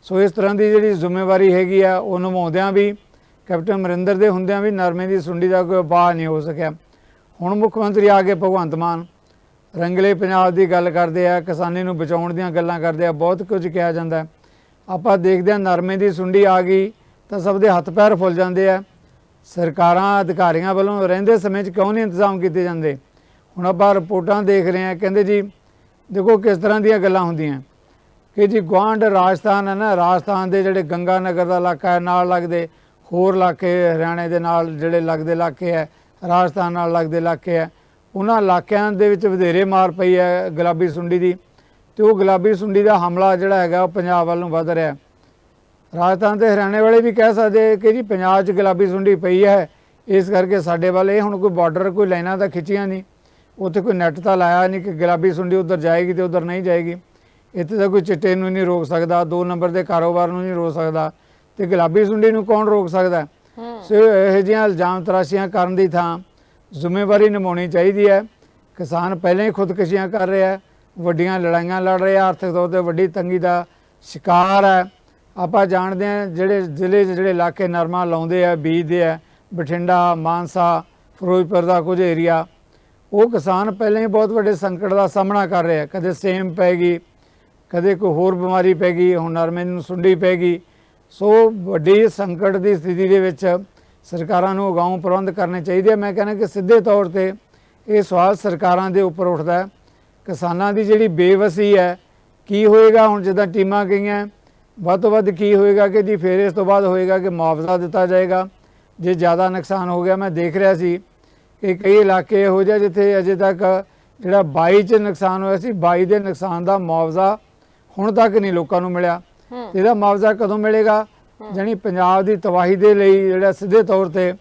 ਸੋ ਇਸ ਤਰ੍ਹਾਂ ਦੀ ਜਿਹੜੀ ਜ਼ਿੰਮੇਵਾਰੀ ਹੈਗੀ ਆ, ਉਹ ਨਿਭਾਉਂਦਿਆਂ ਵੀ ਕੈਪਟਨ ਅਮਰਿੰਦਰ ਦੇ ਹੁੰਦਿਆਂ ਵੀ ਨਰਮੇ ਦੀ ਸੁੰਡੀ ਦਾ ਕੋਈ ਉਪਾਅ ਨਹੀਂ ਹੋ ਸਕਿਆ। ਹੁਣ ਮੁੱਖ ਮੰਤਰੀ ਆ ਕੇ ਭਗਵੰਤ ਮਾਨ। ਰੰਗਲੇ ਪੰਜਾਬ ਦੀ ਗੱਲ ਕਰਦੇ ਆ, ਕਿਸਾਨੀ ਨੂੰ ਬਚਾਉਣ ਦੀਆਂ ਗੱਲਾਂ ਕਰਦੇ ਆ, ਬਹੁਤ ਕੁਝ ਕਿਹਾ ਜਾਂਦਾ। ਆਪਾਂ ਦੇਖਦੇ ਆ ਨਰਮੇ ਦੀ ਸੁੰਡੀ ਆ ਗਈ ਤਾਂ ਸਭ ਦੇ ਹੱਥ ਪੈਰ ਫੁੱਲ ਜਾਂਦੇ ਆ। ਸਰਕਾਰਾਂ, ਅਧਿਕਾਰੀਆਂ ਵੱਲੋਂ ਰਹਿੰਦੇ ਸਮੇਂ 'ਚ ਕਿਉਂ ਨਹੀਂ ਇੰਤਜ਼ਾਮ ਕੀਤੇ ਜਾਂਦੇ? ਹੁਣ ਆਪਾਂ ਰਿਪੋਰਟਾਂ ਦੇਖ ਰਹੇ ਆ, ਕਹਿੰਦੇ ਜੀ, ਦੇਖੋ ਕਿਸ ਤਰ੍ਹਾਂ ਦੀਆਂ ਗੱਲਾਂ ਹੁੰਦੀਆਂ। ਕਿ ਜੀ ਗੁਆਂਢ ਰਾਜਸਥਾਨ ਹੈ ਨਾ, ਰਾਜਸਥਾਨ ਦੇ ਜਿਹੜੇ ਗੰਗਾ ਨਗਰ ਦਾ ਇਲਾਕਾ ਹੈ, ਨਾਲ ਲੱਗਦੇ ਹੋਰ ਇਲਾਕੇ ਹਰਿਆਣੇ ਦੇ ਨਾਲ ਜਿਹੜੇ ਲੱਗਦੇ ਇਲਾਕੇ ਹੈ, ਰਾਜਸਥਾਨ ਨਾਲ ਲੱਗਦੇ ਇਲਾਕੇ ਹੈ, ਉਹਨਾਂ ਇਲਾਕਿਆਂ ਦੇ ਵਿੱਚ ਵਧੇਰੇ ਮਾਰ ਪਈ ਹੈ ਗੁਲਾਬੀ ਸੁੰਡੀ ਦੀ ਤੇ ਉਹ ਗੁਲਾਬੀ ਸੁੰਡੀ ਦਾ ਹਮਲਾ ਜਿਹੜਾ ਹੈਗਾ ਉਹ ਪੰਜਾਬ ਵੱਲ ਨੂੰ ਵੱਧ ਰਿਹਾ ਰਾਜਸਥਾਨ ਤੇ ਹਰਿਆਣੇ ਵਾਲੇ ਵੀ ਕਹਿ ਸਕਦੇ ਕਿ ਜੀ ਪੰਜਾਬ 'ਚ ਗੁਲਾਬੀ ਸੁੰਡੀ ਪਈ ਹੈ, ਇਸ ਕਰਕੇ ਸਾਡੇ ਵੱਲ ਇਹ ਹੁਣ ਕੋਈ ਬਾਰਡਰ ਕੋਈ ਲਾਈਨਾਂ ਤਾਂ ਖਿੱਚੀਆਂ ਨਹੀਂ, ਉੱਥੇ ਕੋਈ ਨੈਟ ਤਾਂ ਲਾਇਆ ਨਹੀਂ ਕਿ ਗੁਲਾਬੀ ਸੁੰਡੀ ਉਧਰ ਜਾਏਗੀ ਤੇ ਉਧਰ ਨਹੀਂ ਜਾਏਗੀ, ਇੱਥੇ ਤਾਂ ਕੋਈ ਚਿੱਟੇ ਨੂੰ ਨਹੀਂ ਰੋਕ ਸਕਦਾ, ਦੋ ਨੰਬਰ ਦੇ ਕਾਰੋਬਾਰ ਨੂੰ ਨਹੀਂ ਰੋਕ ਸਕਦਾ ਤੇ ਗੁਲਾਬੀ ਸੁੰਡੀ ਨੂੰ ਕੌਣ ਰੋਕ ਸਕਦਾ? ਸੋ ਇਹੋ ਜਿਹੀਆਂ ਇਲਜ਼ਾਮ ਤਰਾਸ਼ੀਆਂ ਕਰਨ ਦੀ ਥਾਂ ਜ਼ਿੰਮੇਵਾਰੀ ਨਿਭਾਉਣੀ ਚਾਹੀਦੀ ਹੈ। ਕਿਸਾਨ ਪਹਿਲਾਂ ਹੀ ਖੁਦਕੁਸ਼ੀਆਂ ਕਰ ਰਿਹਾ ਹੈ ਵੱਡੀਆਂ ਲੜਾਈਆਂ ਲੜ ਰਿਹਾ ਆਰਥਿਕ ਤੌਰ ਤੇ ਵੱਡੀ ਤੰਗੀ ਦਾ ਸ਼ਿਕਾਰ ਹੈ। ਆਪਾਂ ਜਾਣਦੇ ਹਾਂ ਜਿਹੜੇ ਜ਼ਿਲ੍ਹੇ ਜਿਹੜੇ ਇਲਾਕੇ ਨਰਮਾ ਲਾਉਂਦੇ ਆ ਬੀਜਦੇ ਆ ਬਠਿੰਡਾ ਮਾਨਸਾ ਫਿਰੋਜ਼ਪੁਰ ਦਾ ਕੁਝ ਏਰੀਆ ਉਹ ਕਿਸਾਨ ਪਹਿਲਾਂ ਹੀ ਬਹੁਤ ਵੱਡੇ ਸੰਕਟ ਦਾ ਸਾਹਮਣਾ ਕਰ ਰਿਹਾ ਕਦੇ ਸੇਮ ਪੈ ਗਈ ਕਦੇ ਕੋਈ ਹੋਰ ਬਿਮਾਰੀ ਪੈ ਗਈ ਹੁਣ ਨਰਮੇ ਨੂੰ ਸੁੰਡੀ ਪੈ ਗਈ। ਸੋ ਵੱਡੀ ਸੰਕਟ ਦੀ ਸਥਿਤੀ ਦੇ ਵਿੱਚ ਸਰਕਾਰਾਂ ਨੂੰ ਅਗਾਊਂ ਪ੍ਰਬੰਧ ਕਰਨੇ ਚਾਹੀਦੇ ਆ। ਮੈਂ ਕਹਿੰਦਾ ਕਿ ਸਿੱਧੇ ਤੌਰ ਤੇ ਇਹ ਸਵਾਲ ਸਰਕਾਰਾਂ ਦੇ ਉੱਪਰ ਉੱਠਦਾ ਹੈ। ਕਿਸਾਨਾਂ ਦੀ ਜਿਹੜੀ ਬੇਵਸੀ ਹੈ, ਕੀ ਹੋਏਗਾ? ਹੁਣ ਜਿੱਦਾਂ ਟੀਮਾਂ ਗਈਆਂ, ਵੱਧ ਤੋਂ ਵੱਧ ਕੀ ਹੋਏਗਾ ਕਿ ਜੀ? ਫਿਰ ਇਸ ਤੋਂ ਬਾਅਦ ਹੋਏਗਾ ਕਿ ਮੁਆਵਜ਼ਾ ਦਿੱਤਾ ਜਾਏਗਾ। ਜੇ ਜ਼ਿਆਦਾ ਨੁਕਸਾਨ ਹੋ ਗਿਆ, ਮੈਂ ਦੇਖ ਰਿਹਾ ਸੀ ਕਿ ਕਈ ਇਲਾਕੇ ਇਹੋ ਜਿਹੇ ਜਿੱਥੇ ਅਜੇ ਤੱਕ ਜਿਹੜਾ 22 ਚ ਨੁਕਸਾਨ ਹੋਇਆ ਸੀ 22 ਦੇ ਨੁਕਸਾਨ ਦਾ ਮੁਆਵਜ਼ਾ ਹੁਣ ਤੱਕ ਨਹੀਂ ਲੋਕਾਂ ਨੂੰ ਮਿਲਿਆ। ਇਹਦਾ ਮੁਆਵਜ਼ਾ ਕਦੋਂ ਮਿਲੇਗਾ? ਜਾਣੀ ਪੰਜਾਬ ਦੀ ਤਬਾਹੀ ਦੇ ਲਈ ਜਿਹੜਾ ਸਿੱਧੇ ਤੌਰ ਤੇ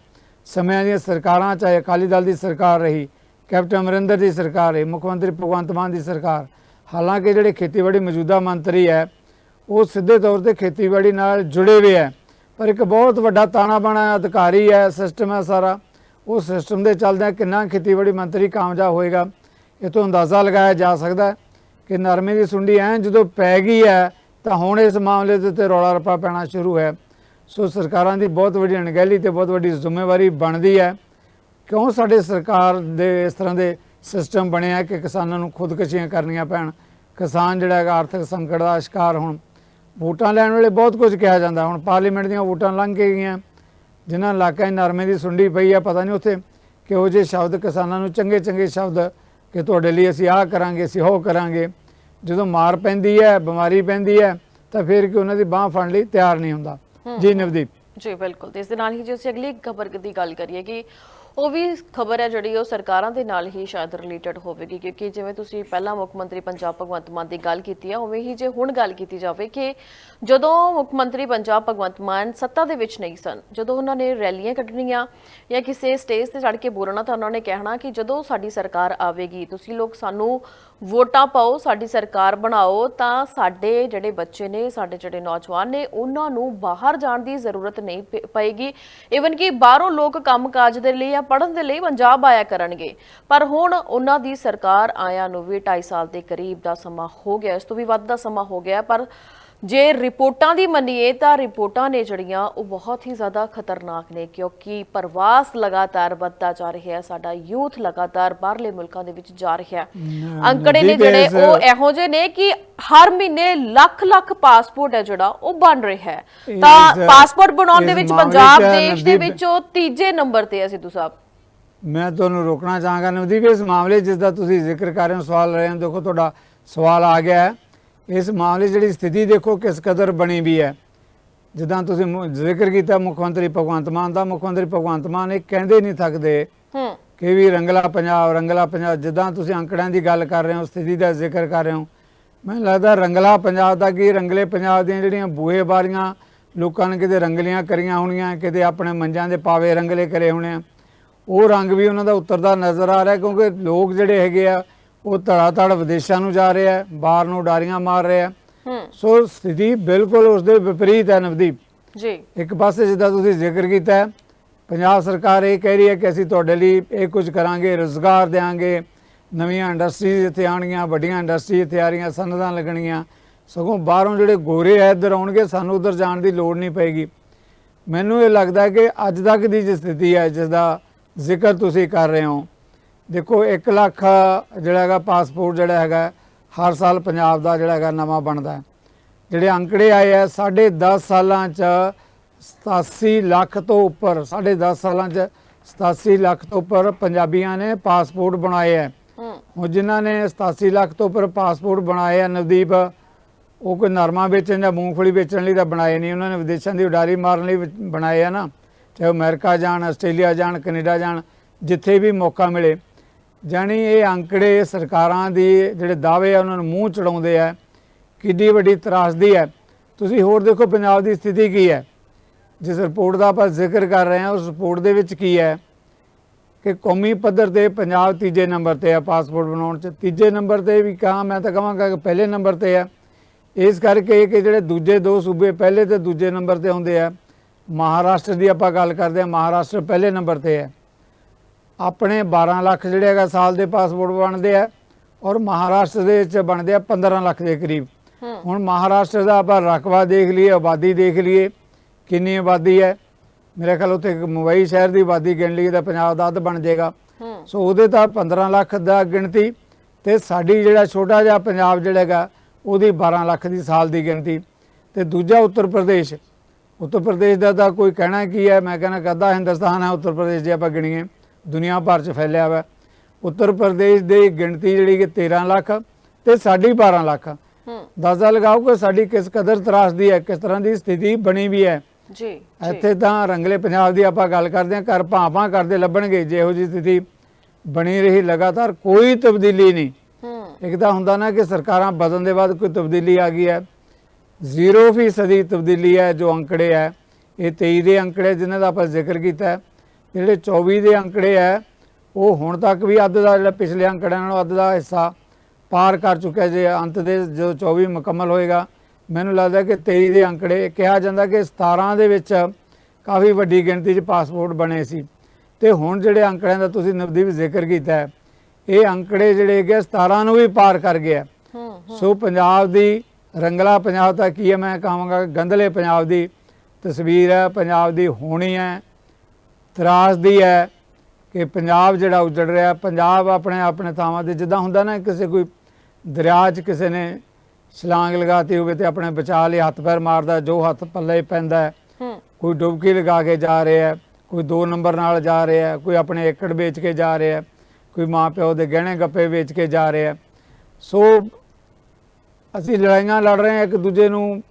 ਸਮਿਆਂ ਦੀਆਂ ਸਰਕਾਰਾਂ, ਚਾਹੇ ਅਕਾਲੀ ਦਲ ਦੀ ਸਰਕਾਰ ਰਹੀ, ਕੈਪਟਨ ਅਮਰਿੰਦਰ ਦੀ ਸਰਕਾਰ ਰਹੀ, ਮੁੱਖ ਮੰਤਰੀ ਭਗਵੰਤ ਮਾਨ ਦੀ ਸਰਕਾਰ, ਹਾਲਾਂਕਿ ਜਿਹੜੇ ਖੇਤੀਬਾੜੀ ਮੌਜੂਦਾ ਮੰਤਰੀ ਹੈ, ਉਹ ਸਿੱਧੇ ਤੌਰ ਤੇ ਖੇਤੀਬਾੜੀ ਨਾਲ ਜੁੜੇ ਹੋਏ ਹੈ। ਪਰ ਇੱਕ ਬਹੁਤ ਵੱਡਾ ਤਾਣਾ ਬਾਣਾ ਅਧਿਕਾਰੀ ਹੈ, ਸਿਸਟਮ ਹੈ ਸਾਰਾ। ਉਹ ਸਿਸਟਮ ਦੇ ਚੱਲਦਿਆਂ ਕਿੰਨਾ ਖੇਤੀਬਾੜੀ ਮੰਤਰੀ ਕਾਮਯਾਬ ਹੋਏਗਾ, ਇਹ ਤੋਂ ਅੰਦਾਜ਼ਾ ਲਗਾਇਆ ਜਾ ਸਕਦਾ ਕਿ ਨਰਮੇ ਦੀ ਸੁੰਡੀ ਐ ਜਦੋਂ ਪੈ ਗਈ ਹੈ ਤਾਂ ਹੁਣ ਇਸ ਮਾਮਲੇ ਦੇ ਉੱਤੇ ਰੌਲਾ ਰੱਪਾ ਪੈਣਾ ਸ਼ੁਰੂ ਹੈ। ਸੋ ਸਰਕਾਰਾਂ ਦੀ ਬਹੁਤ ਵੱਡੀ ਅਣਗਹਿਲੀ ਤੇ ਬਹੁਤ ਵੱਡੀ ਜ਼ਿੰਮੇਵਾਰੀ ਬਣਦੀ ਹੈ। ਕਿਉਂ ਸਾਡੇ ਸਰਕਾਰ ਦੇ ਇਸ ਤਰ੍ਹਾਂ ਦੇ ਸਿਸਟਮ ਬਣਿਆ ਕਿ ਕਿਸਾਨਾਂ ਨੂੰ ਖੁਦਕਸ਼ੀਆਂ ਕਰਨੀਆਂ ਪੈਣ? ਕਿਸਾਨ ਜਿਹੜਾ ਹੈਗਾ ਆਰਥਿਕ ਸੰਕਟ ਦਾ ਸ਼ਿਕਾਰ ਹੋਣ। ਵੋਟਾਂ ਲੈਣ ਵੇਲੇ ਬਹੁਤ ਕੁਝ ਕਿਹਾ ਜਾਂਦਾ। ਹੁਣ ਪਾਰਲੀਮੈਂਟ ਦੀਆਂ ਵੋਟਾਂ ਲੰਘ ਕੇ ਗਈਆਂ। ਜਿਨ੍ਹਾਂ ਇਲਾਕਿਆਂ 'ਚ ਨਰਮੇ ਦੀ ਸੁੰਡੀ ਪਈ ਆ, ਪਤਾ ਨਹੀਂ ਉੱਥੇ ਕਿਹੋ ਜਿਹੇ ਸ਼ਬਦ ਕਿਸਾਨਾਂ ਨੂੰ ਚੰਗੇ ਚੰਗੇ ਸ਼ਬਦ ਕਿ ਤੁਹਾਡੇ ਲਈ ਅਸੀਂ ਆਹ ਕਰਾਂਗੇ, ਅਸੀਂ ਉਹ ਕਰਾਂਗੇ। ਜਦੋਂ ਮਾਰ ਪੈਂਦੀ ਹੈ ਬਿਮਾਰੀ ਪੈਂਦੀ ਹੈ ਤਾਂ ਫਿਰ ਕਿ ਉਹਨਾਂ ਦੀ ਬਾਹ ਫੜਨ ਲਈ ਤਿਆਰ ਨਹੀਂ ਹੁੰਦਾ। ਜੀ ਨਵਦੀਪ। ਜੀ ਬਿਲਕੁਲ। ਤੇ ਇਸ ਦੇ ਨਾਲ ਹੀ ਜੇ ਅਸੀਂ ਅਗਲੀ ਖਬਰ ਦੀ ਗੱਲ ਕਰੀਏ ਕਿ ਉਹ ਵੀ ਖਬਰ ਹੈ ਜਿਹੜੀ ਉਹ ਸਰਕਾਰਾਂ ਦੇ ਨਾਲ ਹੀ ਸ਼ਾਇਦ ਰਿਲੇਟਡ ਹੋਵੇਗੀ ਕਿਉਂਕਿ ਜਿਵੇਂ ਤੁਸੀਂ ਪਹਿਲਾਂ ਮੁੱਖ ਮੰਤਰੀ ਪੰਜਾਬ ਭਗਵੰਤ ਮਾਨ ਦੀ ਗੱਲ ਕੀਤੀ ਹੈ ਉਵੇਂ ਹੀ ਜੇ ਹੁਣ ਗੱਲ ਕੀਤੀ ਜਾਵੇ ਕਿ ਜਦੋਂ ਮੁੱਖ ਮੰਤਰੀ ਪੰਜਾਬ ਭਗਵੰਤ ਮਾਨ ਸੱਤਾ ਦੇ ਵਿੱਚ ਨਹੀਂ ਸਨ ਜਦੋਂ ਉਹਨਾਂ ਨੇ ਰੈਲੀਆਂ ਕੱਢਣੀਆਂ ਜਾਂ ਕਿਸੇ ਸਟੇਜ ਤੇ ਚੜ ਕੇ ਬੋਲਣਾ ਤਾਂ ਉਹਨਾਂ ਨੇ ਕਹਿਣਾ ਕਿ ਜਦੋਂ ਸਾਡੀ ਸਰਕਾਰ ਆਵੇਗੀ ਤੁਸੀਂ ਲੋਕ ਸਾਨੂੰ ਵੋਟਾਂ ਪਾਓ, ਸਾਡੀ ਸਰਕਾਰ ਬਣਾਓ, ਤਾਂ ਸਾਡੇ ਜਿਹੜੇ ਬੱਚੇ ਨੇ, ਸਾਡੇ ਜਿਹੜੇ ਨੌਜਵਾਨ ਨੇ, ਉਹਨਾਂ ਨੂੰ ਬਾਹਰ ਜਾਣ ਦੀ ਜ਼ਰੂਰਤ ਨਹੀਂ ਪ- ਪਏਗੀ। ਇਵਨ ਕਿ ਬਾਹਰੋਂ ਲੋਕ ਕੰਮਕਾਜ ਦੇ ਲਈ ਜਾਂ ਪੜ੍ਹਨ ਦੇ ਲਈ ਪੰਜਾਬ ਆਇਆ ਕਰਨਗੇ। ਪਰ ਹੁਣ ਉਹਨਾਂ ਦੀ ਸਰਕਾਰ ਆਇਆ ਨੂੰ ਵੀ 2.5 ਸਾਲ ਦੇ ਕਰੀਬ ਦਾ ਸਮਾਂ ਹੋ ਗਿਆ, ਇਸ ਤੋਂ ਵੀ ਵੱਧ ਦਾ ਸਮਾਂ ਹੋ ਗਿਆ, ਪਰ ਜੇ ਰਿਪੋਰਟਾਂ ਦੀ ਮੰਨੀਏ ਤਾਂ ਰਿਪੋਰਟਾਂ ਨੇ ਜਿਹੜੀਆਂ ਉਹ ਬਹੁਤ ਹੀ ਜ਼ਿਆਦਾ ਖਤਰਨਾਕ ਨੇ ਕਿਉਂਕਿ ਪ੍ਰਵਾਸ ਲਗਾਤਾਰ ਵੱਧਦਾ ਜਾ ਰਿਹਾ ਹੈ ਸਾਡਾ ਯੂਥ ਲਗਾਤਾਰ ਬਾਹਰਲੇ ਮੁਲਕਾਂ ਦੇ ਵਿੱਚ ਜਾ ਰਿਹਾ ਹੈ। ਅੰਕੜੇ ਨੇ ਜਿਹੜੇ ਉਹ ਇਹੋ ਜਿਹੇ ਨੇ ਕਿ ਹਰ ਮਹੀਨੇ ਲੱਖ ਲੱਖ ਪਾਸਪੋਰਟ ਹੈ ਜਿਹੜਾ ਉਹ ਬਣ ਰਿਹਾ ਹੈ। ਤਾਂ ਪਾਸਪੋਰਟ ਬਣਾਉਣ ਦੇ ਵਿੱਚ ਪੰਜਾਬ ਦੇਸ਼ ਦੇ ਵਿੱਚ ਉਹ ਤੀਜੇ ਨੰਬਰ ਤੇ ਹੈ ਸਿੱਧੂ ਸਾਹਿਬ। ਮੈਂ ਤੁਹਾਨੂੰ ਰੋਕਣਾ ਚਾਹਾਂਗਾ ਨਵਦੀਪ ਇਸ ਮਾਮਲੇ ਜਿਸ ਦਾ ਤੁਸੀਂ ਜ਼ਿਕਰ ਕਰ ਰਹੇ ਹੋ ਸਵਾਲ ਰਹੇ ਹੋ ਦੇਖੋ ਤੁਹਾਡਾ ਸਵਾਲ ਆ ਗਿਆ ਹੈ। ਇਸ ਮਾਮਲੇ ਜਿਹੜੀ ਸਥਿਤੀ ਦੇਖੋ ਕਿਸ ਕਦਰ ਬਣੀ ਵੀ ਹੈ। ਜਿੱਦਾਂ ਤੁਸੀਂ ਜ਼ਿਕਰ ਕੀਤਾ ਮੁੱਖ ਮੰਤਰੀ ਭਗਵੰਤ ਮਾਨ ਦਾ ਮੁੱਖ ਮੰਤਰੀ ਭਗਵੰਤ ਮਾਨ ਇਹ ਕਹਿੰਦੇ ਨਹੀਂ ਥੱਕਦੇ ਹੂੰ। ਕਿ ਵੀ ਰੰਗਲਾ ਪੰਜਾਬ ਰੰਗਲਾ ਪੰਜਾਬ ਜਿੱਦਾਂ ਤੁਸੀਂ ਅੰਕੜਿਆਂ ਦੀ ਗੱਲ ਕਰ ਰਹੇ ਹੋ ਸਥਿਤੀ ਦਾ ਜ਼ਿਕਰ ਕਰ ਰਹੇ ਹੋ। ਮੈਨੂੰ ਲੱਗਦਾ ਰੰਗਲਾ ਪੰਜਾਬ ਦਾ ਕੀ ਰੰਗਲੇ ਪੰਜਾਬ ਦੀਆਂ ਜਿਹੜੀਆਂ ਬੂਹੇ ਬਾਰੀਆਂ ਲੋਕਾਂ ਨੇ ਕਿਤੇ ਰੰਗਲੀਆਂ ਕਰੀਆਂ ਹੋਣੀਆਂ ਕਿਤੇ ਆਪਣੇ ਮੰਜਾਂ ਦੇ ਪਾਵੇ ਰੰਗਲੇ ਕਰੇ ਹੋਣੇ ਆ। ਉਹ ਰੰਗ ਵੀ ਉਹਨਾਂ ਦਾ ਉਤਰਦਾ ਨਜ਼ਰ ਆ ਰਿਹਾ ਕਿਉਂਕਿ ਲੋਕ ਜਿਹੜੇ ਹੈਗੇ ਆ ਉਹ ਧੜਾ ਧੜ ਵਿਦੇਸ਼ਾਂ ਨੂੰ ਜਾ ਰਹੇ ਆ ਬਾਹਰ ਨੂੰ ਉਡਾਰੀਆਂ ਮਾਰ ਰਹੇ ਹੂੰ। ਸੋ ਸਥਿਤੀ ਬਿਲਕੁਲ ਉਸ ਦੇ ਵਿਪਰੀਤ ਹੈ ਨਵਦੀਪ। ਜੀ। ਇੱਕ ਪਾਸੇ ਜਿੱਦਾਂ ਤੁਸੀਂ ਜ਼ਿਕਰ ਕੀਤਾ ਹੈ, ਪੰਜਾਬ ਸਰਕਾਰ ਇਹ ਕਹਿ ਰਹੀ ਹੈ ਕਿ ਅਸੀਂ ਤੁਹਾਡੇ ਲਈ ਇਹ ਕੁਝ ਕਰਾਂਗੇ ਰੋਜ਼ਗਾਰ ਦੇਵਾਂਗੇ ਨਵੀਆਂ ਇੰਡਸਟਰੀਜ਼ ਇੱਥੇ ਆਉਣਗੀਆਂ ਵੱਡੀਆਂ ਇੰਡਸਟਰੀ ਇੱਥੇ ਆ ਰਹੀਆਂ ਸਨਦਾਂ ਲੱਗਣਗੀਆਂ। ਸਗੋਂ ਬਾਹਰੋਂ ਜਿਹੜੇ ਗੋਰੇ ਆ ਇੱਧਰ ਆਉਣਗੇ ਸਾਨੂੰ ਉਧਰ ਜਾਣ ਦੀ ਲੋੜ ਨਹੀਂ ਪਏਗੀ। ਮੈਨੂੰ ਇਹ ਲੱਗਦਾ ਹੈ ਕਿ ਅੱਜ ਤੱਕ ਦੀ ਜੋ ਸਥਿਤੀ ਹੈ ਜਿਸ ਦਾ ਜ਼ਿਕਰ ਤੁਸੀਂ ਕਰ ਰਹੇ ਹੋ ਦੇਖੋ 1 ਲੱਖ ਜਿਹੜਾ ਹੈਗਾ ਪਾਸਪੋਰਟ ਜਿਹੜਾ ਹੈਗਾ ਹਰ ਸਾਲ ਪੰਜਾਬ ਦਾ ਜਿਹੜਾ ਹੈਗਾ ਨਵਾਂ ਬਣਦਾ ਹੈ। ਜਿਹੜੇ ਅੰਕੜੇ ਆਏ ਆ ਸਾਢੇ 10 ਸਾਲਾਂ ਚ 87 ਲੱਖ ਤੋਂ ਉੱਪਰ ਸਾਢੇ 10 ਸਾਲਾਂ ਚ 87 ਲੱਖ ਤੋਂ ਉੱਪਰ ਪੰਜਾਬੀਆਂ ਨੇ ਪਾਸਪੋਰਟ ਬਣਾਏ ਆ। ਹੂੰ। ਉਹ ਜਿਨ੍ਹਾਂ ਨੇ 87 ਲੱਖ ਤੋਂ ਉੱਪਰ ਪਾਸਪੋਰਟ ਬਣਾਏ ਆ ਨਵਦੀਪ ਉਹ ਕੋਈ ਨਰਮਾ ਵੇਚਣ ਜਾਂ ਮੂੰਗਫਲੀ ਵੇਚਣ ਲਈ ਤਾਂ ਬਣਾਏ ਨਹੀਂ ਉਹਨਾਂ ਨੇ ਵਿਦੇਸ਼ਾਂ ਦੀ ਉਡਾਰੀ ਮਾਰਨ ਲਈ ਬਣਾਏ ਆ ਨਾ। ਚਾਹੇ ਅਮਰੀਕਾ ਜਾਣ ਆਸਟ੍ਰੇਲੀਆ ਜਾਣ ਕੈਨੇਡਾ ਜਾਣ ਜਿੱਥੇ ਵੀ ਮੌਕਾ ਮਿਲੇ। ਜਾਣੀ ਇਹ ਅੰਕੜੇ ਸਰਕਾਰਾਂ ਦੀ ਜਿਹੜੇ ਦਾਅਵੇ ਆ, ਉਹਨਾਂ ਨੂੰ ਮੂੰਹ ਚੜਾਉਂਦੇ ਆ, ਕਿੱਡੀ ਵੱਡੀ ਤਰਾਸਦੀ ਹੈ। ਤੁਸੀਂ ਹੋਰ ਦੇਖੋ ਪੰਜਾਬ ਦੀ ਸਥਿਤੀ ਕੀ ਹੈ। ਜਿਸ ਰਿਪੋਰਟ ਦਾ ਆਪਾਂ ਜ਼ਿਕਰ ਕਰ ਰਹੇ ਹਾਂ, ਉਸ ਰਿਪੋਰਟ ਦੇ ਵਿੱਚ ਕੀ ਹੈ ਕਿ ਕੌਮੀ ਪੱਧਰ ਤੇ ਪੰਜਾਬ ਤੀਜੇ ਨੰਬਰ ਤੇ ਆ ਪਾਸਪੋਰਟ ਬਣਾਉਣ ਚ। ਤੀਜੇ ਨੰਬਰ ਤੇ ਵੀ ਕਹਾਂ, ਮੈਂ ਤਾਂ ਕਹਾਂਗਾ ਕਿ ਪਹਿਲੇ ਨੰਬਰ ਤੇ ਆ। ਇਸ ਕਰਕੇ ਕਿ ਜਿਹੜੇ ਦੂਜੇ ਦੋ ਸੂਬੇ ਪਹਿਲੇ ਤੇ ਦੂਜੇ ਨੰਬਰ ਤੇ ਹੁੰਦੇ ਆ, ਮਹਾਰਾਸ਼ਟਰ ਦੀ ਆਪਾਂ ਗੱਲ ਕਰਦੇ ਆ ਮਹਾਰਾਸ਼ਟਰ ਪਹਿਲੇ ਨੰਬਰ ਤੇ ਹੈ। ਆਪਣੇ 12 ਲੱਖ ਜਿਹੜੇ ਹੈਗਾ ਸਾਲ ਦੇ ਪਾਸਪੋਰਟ ਬਣਦੇ ਆ ਔਰ ਮਹਾਰਾਸ਼ਟਰ ਦੇ ਵਿੱਚ ਬਣਦੇ ਆ 15 ਲੱਖ ਦੇ ਕਰੀਬ। ਹੁਣ ਮਹਾਰਾਸ਼ਟਰ ਦਾ ਆਪਾਂ ਰਕਬਾ ਦੇਖ ਲਈਏ ਆਬਾਦੀ ਦੇਖ ਲਈਏ ਕਿੰਨੀ ਆਬਾਦੀ ਹੈ। ਮੇਰੇ ਖਿਆਲ ਉੱਥੇ ਮੁੰਬਈ ਸ਼ਹਿਰ ਦੀ ਆਬਾਦੀ ਗਿਣ ਲਈਏ ਤਾਂ ਪੰਜਾਬ ਦਾ ਅੱਧ ਬਣ ਜਾਏਗਾ। ਸੋ ਉਹਦੇ ਤਾਂ 15 ਲੱਖ ਦਾ ਗਿਣਤੀ ਤੇ ਸਾਡੀ ਜਿਹੜਾ ਛੋਟਾ ਜਿਹਾ ਪੰਜਾਬ ਜਿਹੜਾ ਹੈਗਾ ਉਹਦੀ 12 ਲੱਖ ਦੀ ਸਾਲ ਦੀ ਗਿਣਤੀ। ਤੇ ਦੂਜਾ ਉੱਤਰ ਪ੍ਰਦੇਸ਼। ਉੱਤਰ ਪ੍ਰਦੇਸ਼ ਦਾ ਤਾਂ ਕੋਈ ਕਹਿਣਾ ਕੀ ਹੈ? ਮੈਂ ਕਹਿੰਦਾ ਕਦਾ ਹਿੰਦੁਸਤਾਨ ਹੈ ਉੱਤਰ ਪ੍ਰਦੇਸ਼ ਜੇ ਆਪਾਂ ਗਿਣੀਏ। ਦੁਨੀਆ ਭਰ 'ਚ ਫੈਲਿਆ ਹੋਇਆ ਉੱਤਰ ਪ੍ਰਦੇਸ਼ ਦੀ ਗਿਣਤੀ ਜਿਹੜੀ ਕਿ 13 ਲੱਖ ਤੇ ਸਾਡੀ 12 ਲੱਖ। ਹੂੰ। ਅੰਦਾਜ਼ਾ ਲਗਾਓ ਕਿ ਸਾਡੀ ਕਿਸ ਕਦਰ ਤਰਾਸਦੀ ਹੈ ਕਿਸ ਤਰ੍ਹਾਂ ਦੀ ਸਥਿਤੀ ਬਣੀ ਵੀ ਹੈ। ਜੀ ਇੱਥੇ ਤਾਂ ਰੰਗਲੇ ਪੰਜਾਬ ਦੀ ਆਪਾਂ ਗੱਲ ਕਰਦੇ ਹਾਂ ਘਰ ਭਾਂ ਕਰਦੇ ਲੱਭਣਗੇ ਜਿਹੋ ਜੀ ਸਥਿਤੀ ਬਣੀ ਰਹੀ ਲਗਾਤਾਰ ਕੋਈ ਤਬਦੀਲੀ ਨਹੀਂ। ਹੂੰ। ਇੱਕ ਤਾਂ ਹੁੰਦਾ ਨਾ ਕਿ ਸਰਕਾਰਾਂ ਬਦਲਣ ਦੇ ਬਾਅਦ ਕੋਈ ਤਬਦੀਲੀ ਆ ਗਈ ਹੈ। 0% ਤਬਦੀਲੀ ਹੈ ਜੋ ਅੰਕੜੇ ਹੈ। ਇਹ 23 ਦੇ ਅੰਕੜੇ ਜਿਨ੍ਹਾਂ ਦਾ ਆਪਾਂ ਜ਼ਿਕਰ ਕੀਤਾ ਹੈ। ਜਿਹੜੇ 24 ਦੇ ਅੰਕੜੇ ਹੈ ਉਹ ਹੁਣ ਤੱਕ ਵੀ ਅੱਧ ਦਾ ਜਿਹੜਾ ਪਿਛਲੇ ਅੰਕੜਿਆਂ ਨਾਲੋਂ ਅੱਧ ਦਾ ਹਿੱਸਾ ਪਾਰ ਕਰ ਚੁੱਕਿਆ ਜੇ ਅੰਤ ਦੇ ਜੋ 24 ਮੁਕੰਮਲ ਹੋਏਗਾ। ਮੈਨੂੰ ਲੱਗਦਾ ਕਿ 23 ਦੇ ਅੰਕੜੇ ਕਿਹਾ ਜਾਂਦਾ ਕਿ 17 ਦੇ ਵਿੱਚ ਕਾਫੀ ਵੱਡੀ ਗਿਣਤੀ 'ਚ ਪਾਸਪੋਰਟ ਬਣੇ ਸੀ। ਤੇ ਹੁਣ ਜਿਹੜੇ ਅੰਕੜਿਆਂ ਦਾ ਤੁਸੀਂ ਨਵਦੀਪ ਜ਼ਿਕਰ ਕੀਤਾ ਹੈ ਇਹ ਅੰਕੜੇ ਜਿਹੜੇ ਹੈਗੇ 17 ਨੂੰ ਵੀ ਪਾਰ ਕਰ ਗਿਆ ਸੋ ਪੰਜਾਬ ਦੀ ਰੰਗਲਾ ਪੰਜਾਬ ਦਾ ਕੀ ਹੈ ਮੈਂ ਕਹਾਂਗਾ ਗੰਦਲੇ ਪੰਜਾਬ ਦੀ ਤਸਵੀਰ ਹੈ ਪੰਜਾਬ ਦੀ ਹੋਣੀ ਹੈ। ਤਰਾਸਦੀ ਹੈ ਕਿ ਪੰਜਾਬ ਜਿਹੜਾ ਉਜੜ ਰਿਹਾ ਪੰਜਾਬ ਆਪਣੇ ਆਪਣੇ ਥਾਵਾਂ ਤੇ ਜਿੱਦਾਂ ਹੁੰਦਾ ਨਾ ਕਿਸੇ ਕੋਈ ਦਰਿਆ 'ਚ ਕਿਸੇ ਨੇ ਛਲਾਂਗ ਲਗਾਤੀ ਹੋਵੇ ਤੇ ਆਪਣੇ ਬਚਾ ਲਈ ਹੱਥ ਪੈਰ ਮਾਰਦਾ ਜੋ ਹੱਥ ਪੱਲੇ ਪੈਂਦਾ ਕੋਈ ਡੁਬਕੀ ਲਗਾ ਕੇ ਜਾ ਰਿਹਾ ਕੋਈ ਦੋ ਨੰਬਰ ਨਾਲ ਜਾ ਰਿਹਾ ਕੋਈ ਆਪਣੇ ਏਕੜ ਵੇਚ ਕੇ ਜਾ ਰਿਹਾ ਕੋਈ ਮਾਂ ਪਿਓ ਦੇ ਗਹਿਣੇ ਗੱਪੇ ਵੇਚ ਕੇ ਜਾ ਰਿਹਾ ਸੋ ਅਸੀਂ ਲੜਾਈਆਂ ਲੜ ਰਹੇ ਹਾਂ ਇੱਕ ਦੂਜੇ ਨੂੰ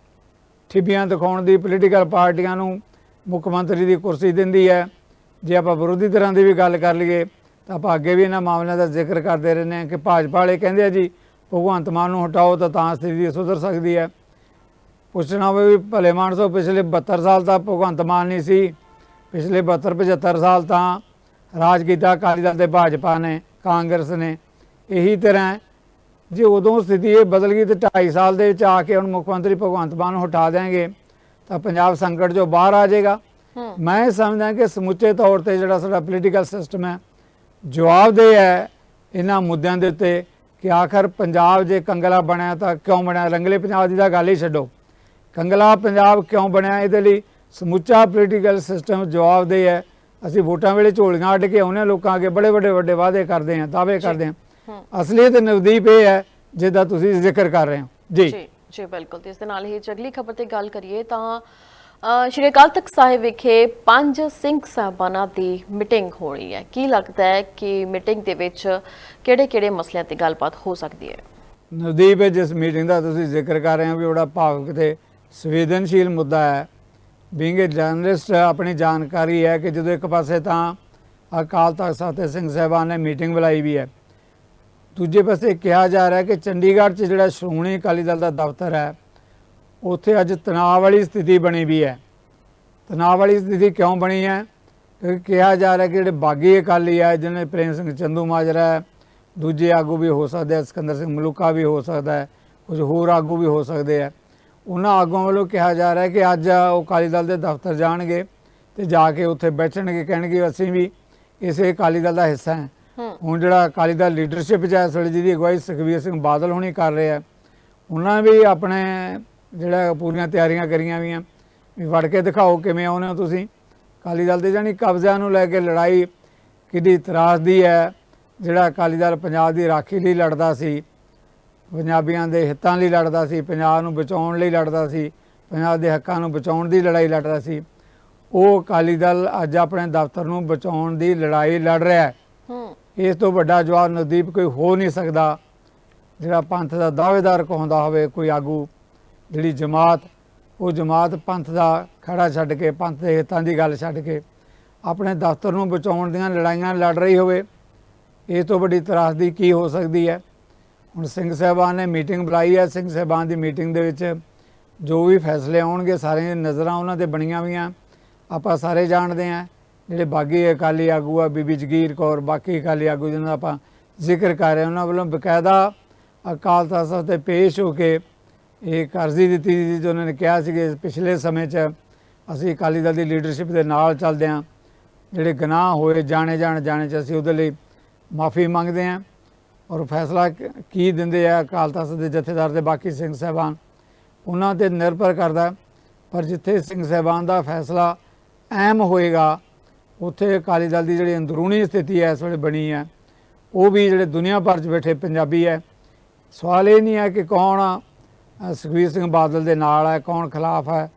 ਠਿੱਬੀਆਂ ਦਿਖਾਉਣ ਦੀ ਪੋਲੀਟੀਕਲ ਪਾਰਟੀਆਂ ਨੂੰ ਮੁੱਖ ਮੰਤਰੀ ਦੀ ਕੁਰਸੀ ਦਿੰਦੀ ਹੈ। ਜੇ ਆਪਾਂ ਵਿਰੋਧੀ ਧਿਰਾਂ ਦੀ ਵੀ ਗੱਲ ਕਰ ਲਈਏ, ਤਾਂ ਆਪਾਂ ਅੱਗੇ ਵੀ ਇਹਨਾਂ ਮਾਮਲਿਆਂ ਦਾ ਜ਼ਿਕਰ ਕਰਦੇ ਰਹਿੰਦੇ ਹਾਂ ਕਿ ਭਾਜਪਾ ਵਾਲੇ ਕਹਿੰਦੇ ਆ ਜੀ, ਭਗਵੰਤ ਮਾਨ ਨੂੰ ਹਟਾਓ ਤਾਂ ਤਾਂ ਸਥਿਤੀ ਸੁਧਰ ਸਕਦੀ ਹੈ। ਪੁੱਛਣਾ ਹੋਵੇ ਵੀ ਭਲੇ ਮਾਨਸੋ, ਪਿਛਲੇ 72 ਸਾਲ ਤਾਂ ਭਗਵੰਤ ਮਾਨ ਨਹੀਂ ਸੀ, ਪਿਛਲੇ 72 75 ਸਾਲ ਤਾਂ ਰਾਜ ਕੀਤਾ ਅਕਾਲੀ ਦਲ ਤੇ ਭਾਜਪਾ ਨੇ, ਕਾਂਗਰਸ ਨੇ। ਇਹੀ ਤਰ੍ਹਾਂ ਜੇ ਉਦੋਂ ਸਥਿਤੀ ਇਹ ਬਦਲ ਗਈ ਤੇ 2.5 ਸਾਲ ਦੇ ਵਿੱਚ ਆ ਕੇ ਹੁਣ ਮੁੱਖ ਮੰਤਰੀ ਭਗਵੰਤ ਮਾਨ ਨੂੰ ਹਟਾ ਦੇਣਗੇ, ਤਾਂ ਪੰਜਾਬ ਸੰਕਟ ਚੋਂ ਬਾਹਰ ਆ ਜਾਏਗਾ। ਮੈਂ ਸਮਝਦਾ ਕਿ ਸਮੁੱਚੇ ਤੌਰ ਤੇ ਜਿਹੜਾ ਸਾਡਾ ਪੋਲੀਟੀਕਲ ਸਿਸਟਮ ਹੈ ਜਵਾਬਦੇਹ ਹੈ ਇਹਨਾਂ ਮੁੱਦਿਆਂ ਦੇ ਉੱਤੇ ਕਿ ਆਖਰ ਪੰਜਾਬ ਜੇ ਕੰਗਲਾ ਬਣਿਆ ਤਾਂ ਕਿਉਂ ਬਣਿਆ? ਰੰਗਲੇ ਪੰਜਾਬ ਦੀ ਤਾਂ ਗੱਲ ਹੀ ਛੱਡੋ। ਕੰਗਲਾ ਪੰਜਾਬ ਕਿਉਂ ਬਣਿਆ? ਇਹਦੇ ਲਈ ਸਮੁੱਚਾ ਪੋਲੀਟੀਕਲ ਸਿਸਟਮ ਜਵਾਬਦੇਹ ਹੈ। ਅਸੀਂ ਵੋਟਾਂ ਵੇਲੇ ਝੋਲੀਆਂ ਅੱਡ ਕੇ ਆਉਂਦੇ ਲੋਕਾਂ ਅੱਗੇ ਬੜੇ ਵੱਡੇ ਵੱਡੇ ਵਾਅਦੇ ਕਰਦੇ ਹਾਂ ਦਾਅਵੇ ਕਰਦੇ ਹਾਂ। ਅਸਲੀਅਤ ਨਵਦੀਪ ਇਹ ਹੈ ਜਿਹਦਾ ਤੁਸੀਂ ਜ਼ਿਕਰ ਕਰ ਰਹੇ ਹੋ। ਜੀ। ਜੀ ਬਿਲਕੁਲ। ਤੇ ਇਸ ਦੇ ਨਾਲ ਹੀ ਅਗਲੀ ਖਬਰ ਤੇ ਗੱਲ ਕਰੀਏ ਤਾਂ ਸ਼੍ਰੀ ਅਕਾਲ ਤਖਤ ਸਾਹਿਬ ਵਿਖੇ ਪੰਜ ਸਿੰਘ ਸਾਹਿਬਾਨਾਂ ਦੀ ਮੀਟਿੰਗ ਹੋ ਰਹੀ ਹੈ। ਕੀ ਲੱਗਦਾ ਹੈ ਕਿ ਮੀਟਿੰਗ ਦੇ ਵਿੱਚ ਕਿਹੜੇ-ਕਿਹੜੇ ਮਸਲਿਆਂ ਤੇ ਗੱਲਬਾਤ ਹੋ ਸਕਦੀ ਹੈ? ਨਵਦੀਪ, ਜਿਸ ਮੀਟਿੰਗ ਦਾ ਤੁਸੀਂ ਜ਼ਿਕਰ ਕਰ ਰਹੇ ਹੋ ਵੀ ਬੜਾ ਭਾਵਕ ਤੇ ਸੰਵੇਦਨਸ਼ੀਲ ਮੁੱਦਾ ਹੈ। ਬੀਇੰਗ ਅ ਜਰਨਲਿਸਟ ਆਪਣੀ ਜਾਣਕਾਰੀ ਹੈ ਕਿ ਜਦੋਂ ਇੱਕ ਪਾਸੇ ਤਾਂ ਅਕਾਲ ਤਖਤ ਸਾਹਿਬ ਸਿੰਘ ਸਾਹਿਬਾਨ ਨੇ ਮੀਟਿੰਗ ਬੁਲਾਈ ਵੀ ਹੈ। ਦੂਜੇ ਪਾਸੇ ਕਿਹਾ ਜਾ ਰਿਹਾ ਕਿ ਚੰਡੀਗੜ੍ਹ 'ਚ ਜਿਹੜਾ ਸ਼੍ਰੋਮਣੀ ਅਕਾਲੀ ਦਲ ਦਾ ਦਫ਼ਤਰ ਹੈ ਉੱਥੇ ਅੱਜ ਤਣਾਅ ਵਾਲੀ ਸਥਿਤੀ ਬਣੀ ਵੀ ਹੈ। ਤਣਾਅ ਵਾਲੀ ਸਥਿਤੀ ਕਿਉਂ ਬਣੀ ਹੈ? ਕਿਉਂਕਿ ਕਿਹਾ ਜਾ ਰਿਹਾ ਕਿ ਜਿਹੜੇ ਬਾਗੀ ਅਕਾਲੀ ਜਿਨ੍ਹਾਂ ਵਿੱਚ ਪ੍ਰੇਮ ਸਿੰਘ ਚੰਦੂ ਮਾਜਰਾ ਦੂਜੇ ਆਗੂ ਵੀ ਹੋ ਸਕਦੇ ਆ ਸਿਕੰਦਰ ਸਿੰਘ ਮਲੂਕਾ ਵੀ ਹੋ ਸਕਦਾ ਹੈ ਕੁਝ ਹੋਰ ਆਗੂ ਵੀ ਹੋ ਸਕਦੇ ਆ। ਉਹਨਾਂ ਆਗੂਆਂ ਵੱਲੋਂ ਕਿਹਾ ਜਾ ਰਿਹਾ ਕਿ ਅੱਜ ਉਹ ਅਕਾਲੀ ਦਲ ਦੇ ਦਫ਼ਤਰ ਜਾਣਗੇ ਤੇ ਜਾ ਕੇ ਉੱਥੇ ਬੈਠਣਗੇ ਕਹਿਣਗੇ ਅਸੀਂ ਵੀ ਇਸੇ ਅਕਾਲੀ ਦਲ ਦਾ ਹਿੱਸਾ ਹਾਂ। ਹੁਣ ਜਿਹੜਾ ਅਕਾਲੀ ਦਲ ਲੀਡਰਸ਼ਿਪ ਚ ਇਸ ਵੇਲੇ ਜਿਹਦੀ ਅਗਵਾਈ ਸੁਖਬੀਰ ਸਿੰਘ ਬਾਦਲ ਹੋਣੀ ਕਰ ਰਹੇ ਆ ਉਹਨਾਂ ਵੀ ਆਪਣੇ ਜਿਹੜਾ ਪੂਰੀਆਂ ਤਿਆਰੀਆਂ ਕਰੀਆਂ ਵੀਆਂ। ਵੀ ਵੜ ਕੇ ਦਿਖਾਓ ਕਿਵੇਂ ਆਉਨੇ ਹੋ ਤੁਸੀਂ। ਅਕਾਲੀ ਦਲ ਦੇ ਜਾਨੀ ਕਬਜ਼ਿਆਂ ਨੂੰ ਲੈ ਕੇ ਲੜਾਈ ਕਿੱਡੀ ਤਰਾਸਦੀ ਹੈ। ਜਿਹੜਾ ਅਕਾਲੀ ਦਲ ਪੰਜਾਬ ਦੀ ਰਾਖੀ ਲਈ ਲੜਦਾ ਸੀ ਪੰਜਾਬੀਆਂ ਦੇ ਹਿੱਤਾਂ ਲਈ ਲੜਦਾ ਸੀ ਪੰਜਾਬ ਨੂੰ ਬਚਾਉਣ ਲਈ ਲੜਦਾ ਸੀ ਪੰਜਾਬ ਦੇ ਹੱਕਾਂ ਨੂੰ ਬਚਾਉਣ ਦੀ ਲੜਾਈ ਲੜਦਾ ਸੀ। ਉਹ ਅਕਾਲੀ ਦਲ ਅੱਜ ਆਪਣੇ ਦਫ਼ਤਰ ਨੂੰ ਬਚਾਉਣ ਦੀ ਲੜਾਈ ਲੜ ਰਿਹਾ ਹੈ। ਇਸ ਤੋਂ ਵੱਡਾ ਜਵਾਬ ਨਦੀਪ ਕੋਈ ਹੋ ਨਹੀਂ ਸਕਦਾ। ਜਿਹੜਾ ਪੰਥ ਦਾ ਦਾਅਵੇਦਾਰ ਕਹਾਉਂਦਾ ਹੋਵੇ ਕੋਈ ਆਗੂ ਜਿਹੜੀ ਜਮਾਤ, ਉਹ ਜਮਾਤ ਪੰਥ ਦਾ ਖੜਾ ਛੱਡ ਕੇ, ਪੰਥ ਦੇ ਹਿੱਤਾਂ ਦੀ ਗੱਲ ਛੱਡ ਕੇ, ਆਪਣੇ ਦਫ਼ਤਰ ਨੂੰ ਬਚਾਉਣ ਦੀਆਂ ਲੜਾਈਆਂ ਲੜ ਰਹੀ ਹੋਵੇ ਇਸ ਤੋਂ ਵੱਡੀ ਤਰਾਸਦੀ ਕੀ ਹੋ ਸਕਦੀ ਹੈ? ਹੁਣ ਸਿੰਘ ਸਾਹਿਬਾਨ ਨੇ ਮੀਟਿੰਗ ਬੁਲਾਈ ਹੈ, ਸਿੰਘ ਸਾਹਿਬਾਨ ਦੀ ਮੀਟਿੰਗ ਦੇ ਵਿੱਚ ਜੋ ਵੀ ਫੈਸਲੇ ਆਉਣਗੇ, ਸਾਰੀਆਂ ਨਜ਼ਰਾਂ ਉਹਨਾਂ ਤੇ ਬਣੀਆਂ ਹੋਈਆਂ, ਆਪਾਂ ਸਾਰੇ ਜਾਣਦੇ ਹਾਂ। ਜਿਹੜੇ ਬਾਗੀ ਅਕਾਲੀ ਆਗੂ ਆ, ਬੀਬੀ ਜਗੀਰ ਕੌਰ, ਬਾਕੀ ਅਕਾਲੀ ਆਗੂ ਜਿਹਨਾਂ ਦਾ ਆਪਾਂ ਜ਼ਿਕਰ ਕਰ ਰਹੇ ਉਹਨਾਂ ਵੱਲੋਂ ਬਕਾਇਦਾ ਅਕਾਲ ਤਖਤ ਤੇ ਪੇਸ਼ ਹੋ ਕੇ ਇਹ ਕਰਜ਼ੀ ਦਿੱਤੀ ਸੀ ਜੋ ਉਹਨਾਂ ਨੇ ਕਿਹਾ ਸੀ ਕਿ ਪਿਛਲੇ ਸਮੇਂ 'ਚ ਅਸੀਂ ਅਕਾਲੀ ਦਲ ਦੀ ਲੀਡਰਸ਼ਿਪ ਦੇ ਨਾਲ ਚੱਲਦੇ ਹਾਂ। ਜਿਹੜੇ ਗੁਨਾਹ ਹੋਏ ਜਾਣੇ ਜਾਣ ਜਾਣੇ 'ਚ ਅਸੀਂ ਉਹਦੇ ਲਈ ਮਾਫੀ ਮੰਗਦੇ ਹਾਂ। ਔਰ ਫੈਸਲਾ ਕ- ਕੀ ਦਿੰਦੇ ਆ ਅਕਾਲ ਤਖਤ ਦੇ ਜਥੇਦਾਰ ਦੇ ਬਾਕੀ ਸਿੰਘ ਸਾਹਿਬਾਨ, ਉਹਨਾਂ ਤੇ ਨਿਰਭਰ ਕਰਦਾ। ਪਰ ਜਿੱਥੇ ਸਿੰਘ ਸਾਹਿਬਾਨ ਦਾ ਫੈਸਲਾ ਅਹਿਮ ਹੋਏਗਾ, ਉੱਥੇ ਅਕਾਲੀ ਦਲ ਦੀ ਜਿਹੜੀ ਅੰਦਰੂਨੀ ਸਥਿਤੀ ਹੈ, ਇਸ ਵੇਲੇ ਬਣੀ ਹੈ। ਉਹ ਵੀ ਜਿਹੜੇ ਦੁਨੀਆ ਭਰ 'ਚ ਬੈਠੇ ਪੰਜਾਬੀ ਹੈ। ਸਵਾਲ ਇਹ ਨਹੀਂ ਹੈ ਕਿ ਕੌਣ ਅ, ਸੁਖਬੀਰ ਸਿੰਘ ਬਾਦਲ ਦੇ ਨਾਲ ਹੈ ਕੌਣ ਖਿਲਾਫ ਹੈ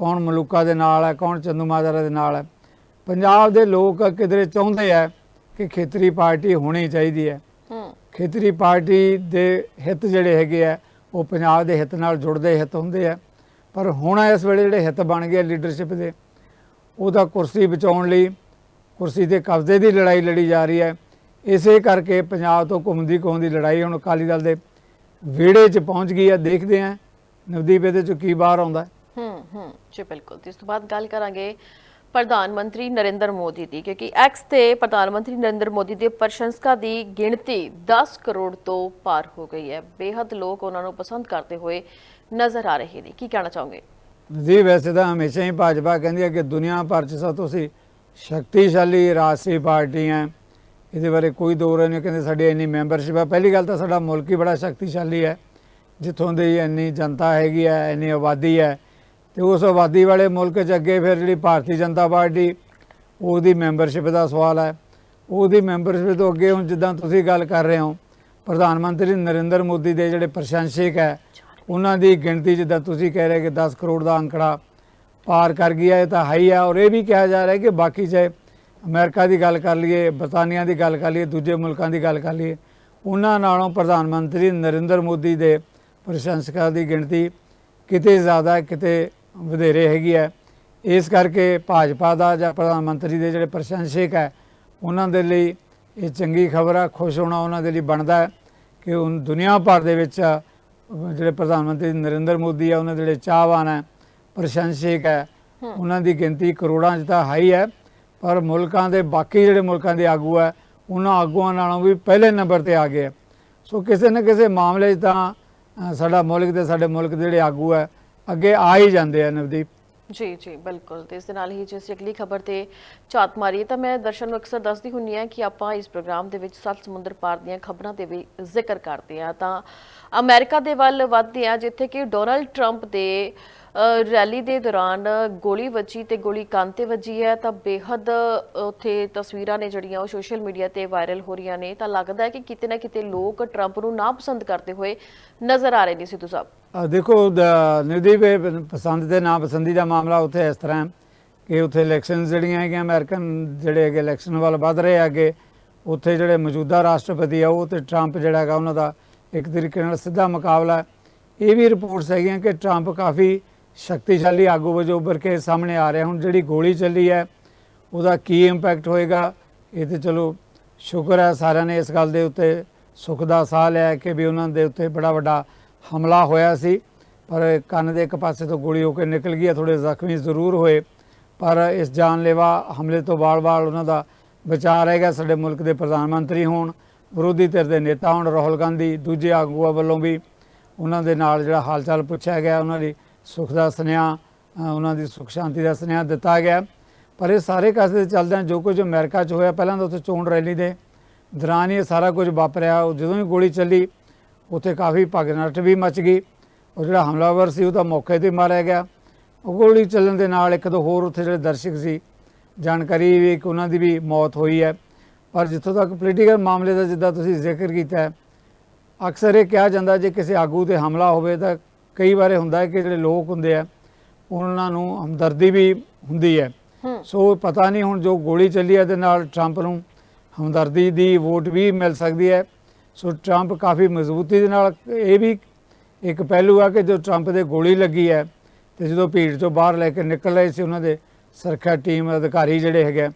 ਕੌਣ ਮਲੂਕਾ ਦੇ ਨਾਲ ਹੈ ਕੌਣ ਚੰਦੂ ਮਾਜਰਾ ਦੇ ਨਾਲ ਹੈ। ਪੰਜਾਬ ਦੇ ਲੋਕ ਕਿਧਰੇ ਚਾਹੁੰਦੇ ਆ ਕਿ ਖੇਤਰੀ ਪਾਰਟੀ ਹੋਣੀ ਚਾਹੀਦੀ ਹੈ। ਹੂੰ। ਖੇਤਰੀ ਪਾਰਟੀ ਦੇ ਹਿੱਤ ਜਿਹੜੇ ਹੈਗੇ ਆ ਉਹ ਪੰਜਾਬ ਦੇ ਹਿੱਤ ਨਾਲ ਜੁੜਦੇ ਹਿੱਤ ਹੁੰਦੇ ਆ ਪਰ ਹੁਣ ਇਸ ਵੇਲੇ ਜਿਹੜੇ ਹਿੱਤ ਬਣ ਗਏ ਲੀਡਰਸ਼ਿਪ ਦੇ ਉਹਦਾ ਕੁਰਸੀ ਬਚਾਉਣ ਲਈ ਕੁਰਸੀ ਦੇ ਕਬਜ਼ੇ ਦੀ ਲੜਾਈ ਲੜੀ ਜਾ ਰਹੀ ਹੈ। ਇਸੇ ਕਰਕੇ ਪੰਜਾਬ ਤੋਂ ਘੁੰਮਦੀ ਘੁੰਮਦੀ ਲੜਾਈ ਹੁਣ ਅਕਾਲੀ ਦਲ ਦੇ ਵਿਹੜੇ 'ਚ ਪਹੁੰਚ ਗਈ ਹੈ ਦੇਖਦੇ ਹਾਂ ਨਵਦੀਪ ਇਹਦੇ 'ਚੋਂ ਕੀ ਬਾਹਰ ਆਉਂਦਾ ਹੈ। ਹੂੰ ਹੂੰ ਜੀ ਬਿਲਕੁਲ। ਇਸ ਤੋਂ ਬਾਅਦ ਗੱਲ ਕਰਾਂਗੇ ਪ੍ਰਧਾਨ ਮੰਤਰੀ ਨਰਿੰਦਰ ਮੋਦੀ ਦੀ ਕਿਉਂਕਿ ਐਕਸ ਤੇ ਪ੍ਰਧਾਨ ਮੰਤਰੀ ਨਰਿੰਦਰ ਮੋਦੀ ਦੇ ਪ੍ਰਸ਼ੰਸਕਾਂ ਦੀ ਗਿਣਤੀ 10 ਕਰੋੜ ਤੋਂ ਪਾਰ ਹੋ ਗਈ ਹੈ। ਬੇਹੱਦ ਲੋਕ ਉਹਨਾਂ ਨੂੰ ਪਸੰਦ ਕਰਦੇ ਹੋਏ ਨਜ਼ਰ ਆ ਰਹੇ ਨੇ। ਕੀ ਕਹਿਣਾ ਚਾਹੋਗੇ? ਜੀ ਵੈਸੇ ਤਾਂ ਹਮੇਸ਼ਾ ਹੀ ਭਾਜਪਾ ਕਹਿੰਦੀ ਹੈ ਕਿ ਦੁਨੀਆ ਭਰ 'ਚ ਸਭ ਤੋਂ ਸ਼ਕਤੀਸ਼ਾਲੀ ਰਾਸ਼ਟਰੀ ਪਾਰਟੀ ਹੈ ਇਹਦੇ ਬਾਰੇ ਕੋਈ ਦੋ ਰਾਏ ਨਹੀਂ ਕਹਿੰਦੇ ਸਾਡੀ ਇੰਨੀ ਮੈਂਬਰਸ਼ਿਪ ਹੈ ਪਹਿਲੀ ਗੱਲ ਤਾਂ ਸਾਡਾ ਮੁਲਕ ਹੀ ਬੜਾ ਸ਼ਕਤੀਸ਼ਾਲੀ ਹੈ, ਜਿੱਥੋਂ ਦੀ ਇੰਨੀ ਜਨਤਾ ਹੈਗੀ ਹੈ, ਇੰਨੀ ਆਬਾਦੀ ਹੈ। ਤੇ ਉਸ ਆਬਾਦੀ ਵਾਲੇ ਮੁਲਕ 'ਚ ਅੱਗੇ ਫਿਰ ਜਿਹੜੀ ਭਾਰਤੀ ਜਨਤਾ ਪਾਰਟੀ, ਉਹਦੀ ਮੈਂਬਰਸ਼ਿਪ ਦਾ ਸਵਾਲ ਹੈ। ਉਹਦੀ ਮੈਂਬਰਸ਼ਿਪ ਤੋਂ ਅੱਗੇ ਹੁਣ ਜਿੱਦਾਂ ਤੁਸੀਂ ਗੱਲ ਕਰ ਰਹੇ ਹੋ, ਪ੍ਰਧਾਨ ਮੰਤਰੀ ਨਰਿੰਦਰ ਮੋਦੀ ਦੇ ਜਿਹੜੇ ਪ੍ਰਸ਼ੰਸਕ ਹੈ, ਉਹਨਾਂ ਦੀ ਗਿਣਤੀ ਜਿੱਦਾਂ ਤੁਸੀਂ ਕਹਿ ਰਹੇ ਕਿ 10 ਕਰੋੜ ਦਾ ਅੰਕੜਾ ਪਾਰ ਕਰ ਗਿਆ, ਇਹ ਤਾਂ ਹੈ। ਆ ਔਰ ਇਹ ਵੀ ਕਿਹਾ ਜਾ ਰਿਹਾ ਕਿ ਬਾਕੀ ਚਾਹੇ ਅਮਰੀਕਾ ਦੀ ਗੱਲ ਕਰ ਲਈਏ ਬਰਤਾਨੀਆ ਦੀ ਗੱਲ ਕਰ ਲਈਏ ਦੂਜੇ ਮੁਲਕਾਂ ਦੀ ਗੱਲ ਕਰ ਲਈਏ ਉਹਨਾਂ ਨਾਲੋਂ ਪ੍ਰਧਾਨ ਮੰਤਰੀ ਨਰਿੰਦਰ ਮੋਦੀ ਦੇ ਪ੍ਰਸ਼ੰਸਕਾਂ ਦੀ ਗਿਣਤੀ ਕਿਤੇ ਜ਼ਿਆਦਾ ਕਿਤੇ ਵਧੇਰੇ ਹੈਗੀ ਹੈ। ਇਸ ਕਰਕੇ ਭਾਜਪਾ ਦਾ ਜਾਂ ਪ੍ਰਧਾਨ ਮੰਤਰੀ ਦੇ ਜਿਹੜੇ ਪ੍ਰਸ਼ੰਸਕ ਹੈ ਉਹਨਾਂ ਦੇ ਲਈ ਇਹ ਚੰਗੀ ਖਬਰ ਆ ਖੁਸ਼ ਹੋਣਾ ਉਹਨਾਂ ਦੇ ਲਈ ਬਣਦਾ ਹੈ ਕਿ ਹੁਣ ਦੁਨੀਆ ਭਰ ਦੇ ਵਿੱਚ ਜਿਹੜੇ ਪ੍ਰਧਾਨ ਮੰਤਰੀ ਨਰਿੰਦਰ ਮੋਦੀ ਆ ਉਹਨਾਂ ਦੇ ਜਿਹੜੇ ਚਾਹਵਾਨ ਹੈ ਪ੍ਰਸ਼ੰਸਕ ਹੈ ਉਹਨਾਂ ਦੀ ਗਿਣਤੀ ਕਰੋੜਾਂ 'ਚ ਤਾਂ ਹੈ ਹੀ ਹੈ। ਪਰ ਮੁਲਕਾਂ ਦੇ, ਬਾਕੀ ਜਿਹੜੇ ਮੁਲਕਾਂ ਦੇ ਆਗੂ ਹੈ, ਉਹਨਾਂ ਆਗੂਆਂ ਨਾਲੋਂ ਵੀ ਪਹਿਲੇ ਨੰਬਰ ਤੇ ਆ ਗਏ ਹੈ। ਸੋ ਕਿਸੇ ਨਾ ਕਿਸੇ ਮਾਮਲੇ 'ਚ ਤਾਂ ਸਾਡਾ ਮੁਲਕ ਤੇ ਸਾਡੇ ਮੁਲਕ ਦੇ ਜਿਹੜੇ ਆਗੂ ਹੈ, ਅੱਗੇ ਆ ਹੀ ਜਾਂਦੇ ਆ ਨਵਦੀਪ ਜੀ ਜੀ, ਬਿਲਕੁਲ। ਤੇ ਇਸ ਦੇ ਨਾਲ ਹੀ ਜੇ ਅਸੀਂ ਅਗਲੀ ਖਬਰ ਤੇ ਝਾਤ ਮਾਰੀਏ ਤਾਂ ਮੈਂ ਦਰਸ਼ਨ ਨੂੰ ਅਕਸਰ ਦੱਸਦੀ ਹੁੰਨੀ ਆ ਕਿ ਆਪਾਂ ਇਸ ਪ੍ਰੋਗਰਾਮ ਦੇ ਵਿੱਚ ਸੱਤ ਸਮੁੰਦਰ ਪਾਰ ਦੀਆਂ ਖਬਰਾਂ ਤੇ ਵੀ ਜ਼ਿਕਰ ਕਰਦੇ ਆ ਤਾਂ ਅਮਰੀਕਾ ਦੇ ਵੱਲ ਵੱਧਦੇ ਆ ਜਿੱਥੇ ਕਿ ਡੋਨਲਡ ਟਰੰਪ ਦੇ ਰੈਲੀ ਦੇ ਦੌਰਾਨ ਗੋਲੀ ਵੱਜੀ ਤੇ ਗੋਲੀ ਕੰਨ ਤੇ ਵੱਜੀ ਹੈ ਤਾਂ ਬੇਹੱਦ ਉੱਥੇ ਤਸਵੀਰਾਂ ਨੇ ਜਿਹੜੀਆਂ ਉਹ ਸੋਸ਼ਲ ਮੀਡੀਆ ਤੇ ਵਾਇਰਲ ਹੋ ਰਹੀਆਂ ਨੇ। ਤਾਂ ਲੱਗਦਾ ਹੈ ਕਿ ਕਿਤੇ ਨਾ ਕਿਤੇ ਲੋਕ ਟਰੰਪ ਨੂੰ ਨਾ ਪਸੰਦ ਕਰਦੇ ਹੋਏ ਨਜ਼ਰ ਆ ਰਹੇ ਨੇ ਸਿੱਧੂ ਸਾਹਿਬ। ਦੇਖੋ, ਦ- ਨਿਰਦੀਪ ਪਸੰਦ ਤੇ ਨਾ, ਪਸੰਦੀ ਦਾ ਮਾਮਲਾ ਉੱਥੇ ਇਸ ਤਰ੍ਹਾਂ ਕਿ ਉੱਥੇ ਇਲੈਕਸ਼ਨ ਜਿਹੜੀਆਂ ਹੈਗੀਆਂ, ਅਮਰੀਕਨ ਜਿਹੜੇ ਹੈਗੇ ਇਲੈਕਸ਼ਨ ਵੱਲ ਵੱਧ ਰਹੇ ਹੈਗੇ, ਉੱਥੇ ਜਿਹੜੇ ਮੌਜੂਦਾ ਰਾਸ਼ਟਰਪਤੀ ਆ, ਉਹ ਤੇ ਟਰੰਪ ਜਿਹੜਾ ਹੈਗਾ, ਉਹਨਾਂ ਦਾ ਇੱਕ ਤਰੀਕੇ ਨਾਲ ਸਿੱਧਾ ਮੁਕਾਬਲਾ ਇਹ ਵੀ ਰਿਪੋਰਟਸ ਹੈਗੀਆਂ ਕਿ ਟਰੰਪ ਕਾਫੀ ਸ਼ਕਤੀਸ਼ਾਲੀ ਆਗੂ ਵਜੋਂ ਉੱਭਰ ਕੇ ਸਾਹਮਣੇ ਆ ਰਿਹਾ। ਹੁਣ ਜਿਹੜੀ ਗੋਲੀ ਚੱਲੀ ਹੈ, ਉਹਦਾ ਕੀ ਇੰਪੈਕਟ ਹੋਏਗਾ? ਇਹ ਤੇ ਚਲੋ ਸ਼ੁਕਰ ਹੈ, ਸਾਰਿਆਂ ਨੇ ਇਸ ਗੱਲ ਦੇ ਉੱਤੇ ਸੁੱਖ ਦਾ ਸਾਹ ਲਿਆ ਕਿ ਵੀ ਉਹਨਾਂ ਦੇ ਉੱਤੇ ਬੜਾ ਵੱਡਾ ਹਮਲਾ ਹੋਇਆ ਸੀ, ਪਰ ਕੰਨ ਦੇ ਇੱਕ ਪਾਸੇ ਤੋਂ ਗੋਲੀ ਹੋ ਕੇ ਨਿਕਲ ਗਈ ਹੈ ਥੋੜੇ ਜ਼ਖਮੀ ਜ਼ਰੂਰ ਹੋਏ। ਪਰ ਇਸ ਜਾਨਲੇਵਾ ਹਮਲੇ ਤੋਂ ਬਾਲ-ਬਾਲ ਉਹਨਾਂ ਦਾ ਬਚਾਅ ਰਹੇਗਾ ਸਾਡੇ ਮੁਲਕ ਦੇ ਪ੍ਰਧਾਨ ਮੰਤਰੀ ਹੋਣ, ਵਿਰੋਧੀ ਧਿਰ ਦੇ ਨੇਤਾ ਹੋਣ, ਰਾਹੁਲ ਗਾਂਧੀ, ਦੂਜੇ ਆਗੂਆਂ ਵੱਲੋਂ ਵੀ ਉਹਨਾਂ ਦੇ ਨਾਲ ਜਿਹੜਾ ਹਾਲਚਾਲ ਪੁੱਛਿਆ ਗਿਆ, ਉਹਨਾਂ ਦੀ ਸੁੱਖ ਦਾ ਸੁਨੇਹਾ ਉਹਨਾਂ ਦੀ ਸੁੱਖ ਸ਼ਾਂਤੀ ਦਾ ਸੁਨੇਹਾ ਦਿੱਤਾ ਗਿਆ। ਪਰ ਇਹ ਸਾਰੇ ਕਾਸੇ ਚੱਲਦਿਆਂ ਜੋ ਕੁਝ ਅਮਰੀਕਾ 'ਚ ਹੋਇਆ, ਪਹਿਲਾਂ ਤਾਂ ਉੱਥੇ ਚੋਣ ਰੈਲੀ ਦੇ ਦੌਰਾਨ ਹੀ ਇਹ ਸਾਰਾ ਕੁਝ ਵਾਪਰਿਆ। ਉਹ ਜਦੋਂ ਹੀ ਗੋਲੀ ਚੱਲੀ ਉੱਥੇ ਕਾਫੀ ਭਗਨਟ ਵੀ ਮਚ ਗਈ। ਉਹ ਜਿਹੜਾ ਹਮਲਾਵਰ ਸੀ ਉਹ ਤਾਂ ਮੌਕੇ ਤੇ ਮਾਰਿਆ ਗਿਆ। ਉਹ ਗੋਲੀ ਚੱਲਣ ਦੇ ਨਾਲ ਇੱਕ ਦੋ ਹੋਰ ਉੱਥੇ ਜਿਹੜੇ ਦਰਸ਼ਕ ਸੀ ਜਾਣਕਾਰੀ ਵੀ ਕਿ ਉਹਨਾਂ ਦੀ ਵੀ ਮੌਤ ਹੋਈ ਹੈ। ਪਰ ਜਿੱਥੋਂ ਤੱਕ ਪੋਲੀਟੀਕਲ ਮਾਮਲੇ ਦਾ ਜਿੱਦਾਂ ਤੁਸੀਂ ਜ਼ਿਕਰ ਕੀਤਾ ਹੈ ਅਕਸਰ ਇਹ ਕਿਹਾ ਜਾਂਦਾ ਜੇ ਕਿਸੇ ਆਗੂ ਤੇ ਹਮਲਾ ਹੋਵੇ ਤਾਂ ਕਈ ਵਾਰੇ ਹੁੰਦਾ ਹੈ ਕਿ ਜਿਹੜੇ ਲੋਕ ਹੁੰਦੇ ਆ ਉਹਨਾਂ ਨੂੰ ਹਮਦਰਦੀ ਵੀ ਹੁੰਦੀ ਹੂੰ। ਸੋ ਪਤਾ ਨਹੀਂ ਹੁਣ ਜੋ ਗੋਲੀ ਚੱਲੀ ਹੈ ਦੇ ਨਾਲ ਟਰੰਪ ਨੂੰ ਹਮਦਰਦੀ ਦੀ ਵੋਟ ਵੀ ਮਿਲ ਸਕਦੀ ਹੈ। ਸੋ ਟਰੰਪ ਕਾਫੀ ਮਜ਼ਬੂਤੀ ਦੇ ਨਾਲ ਇਹ ਵੀ ਇੱਕ ਪਹਿਲੂ ਆ ਕਿ ਜੋ ਟਰੰਪ ਦੇ ਗੋਲੀ ਲੱਗੀ ਹੈ ਤੇ ਜਦੋਂ ਭੀੜ ਤੋਂ ਬਾਹਰ ਲੈ ਕੇ ਨਿਕਲ ਰਹੇ ਸੀ ਉਹਨਾਂ ਦੇ ਸੁਰੱਖਿਆ ਟੀਮ ਅਧਿਕਾਰੀ ਜਿਹੜੇ ਹੈਗੇ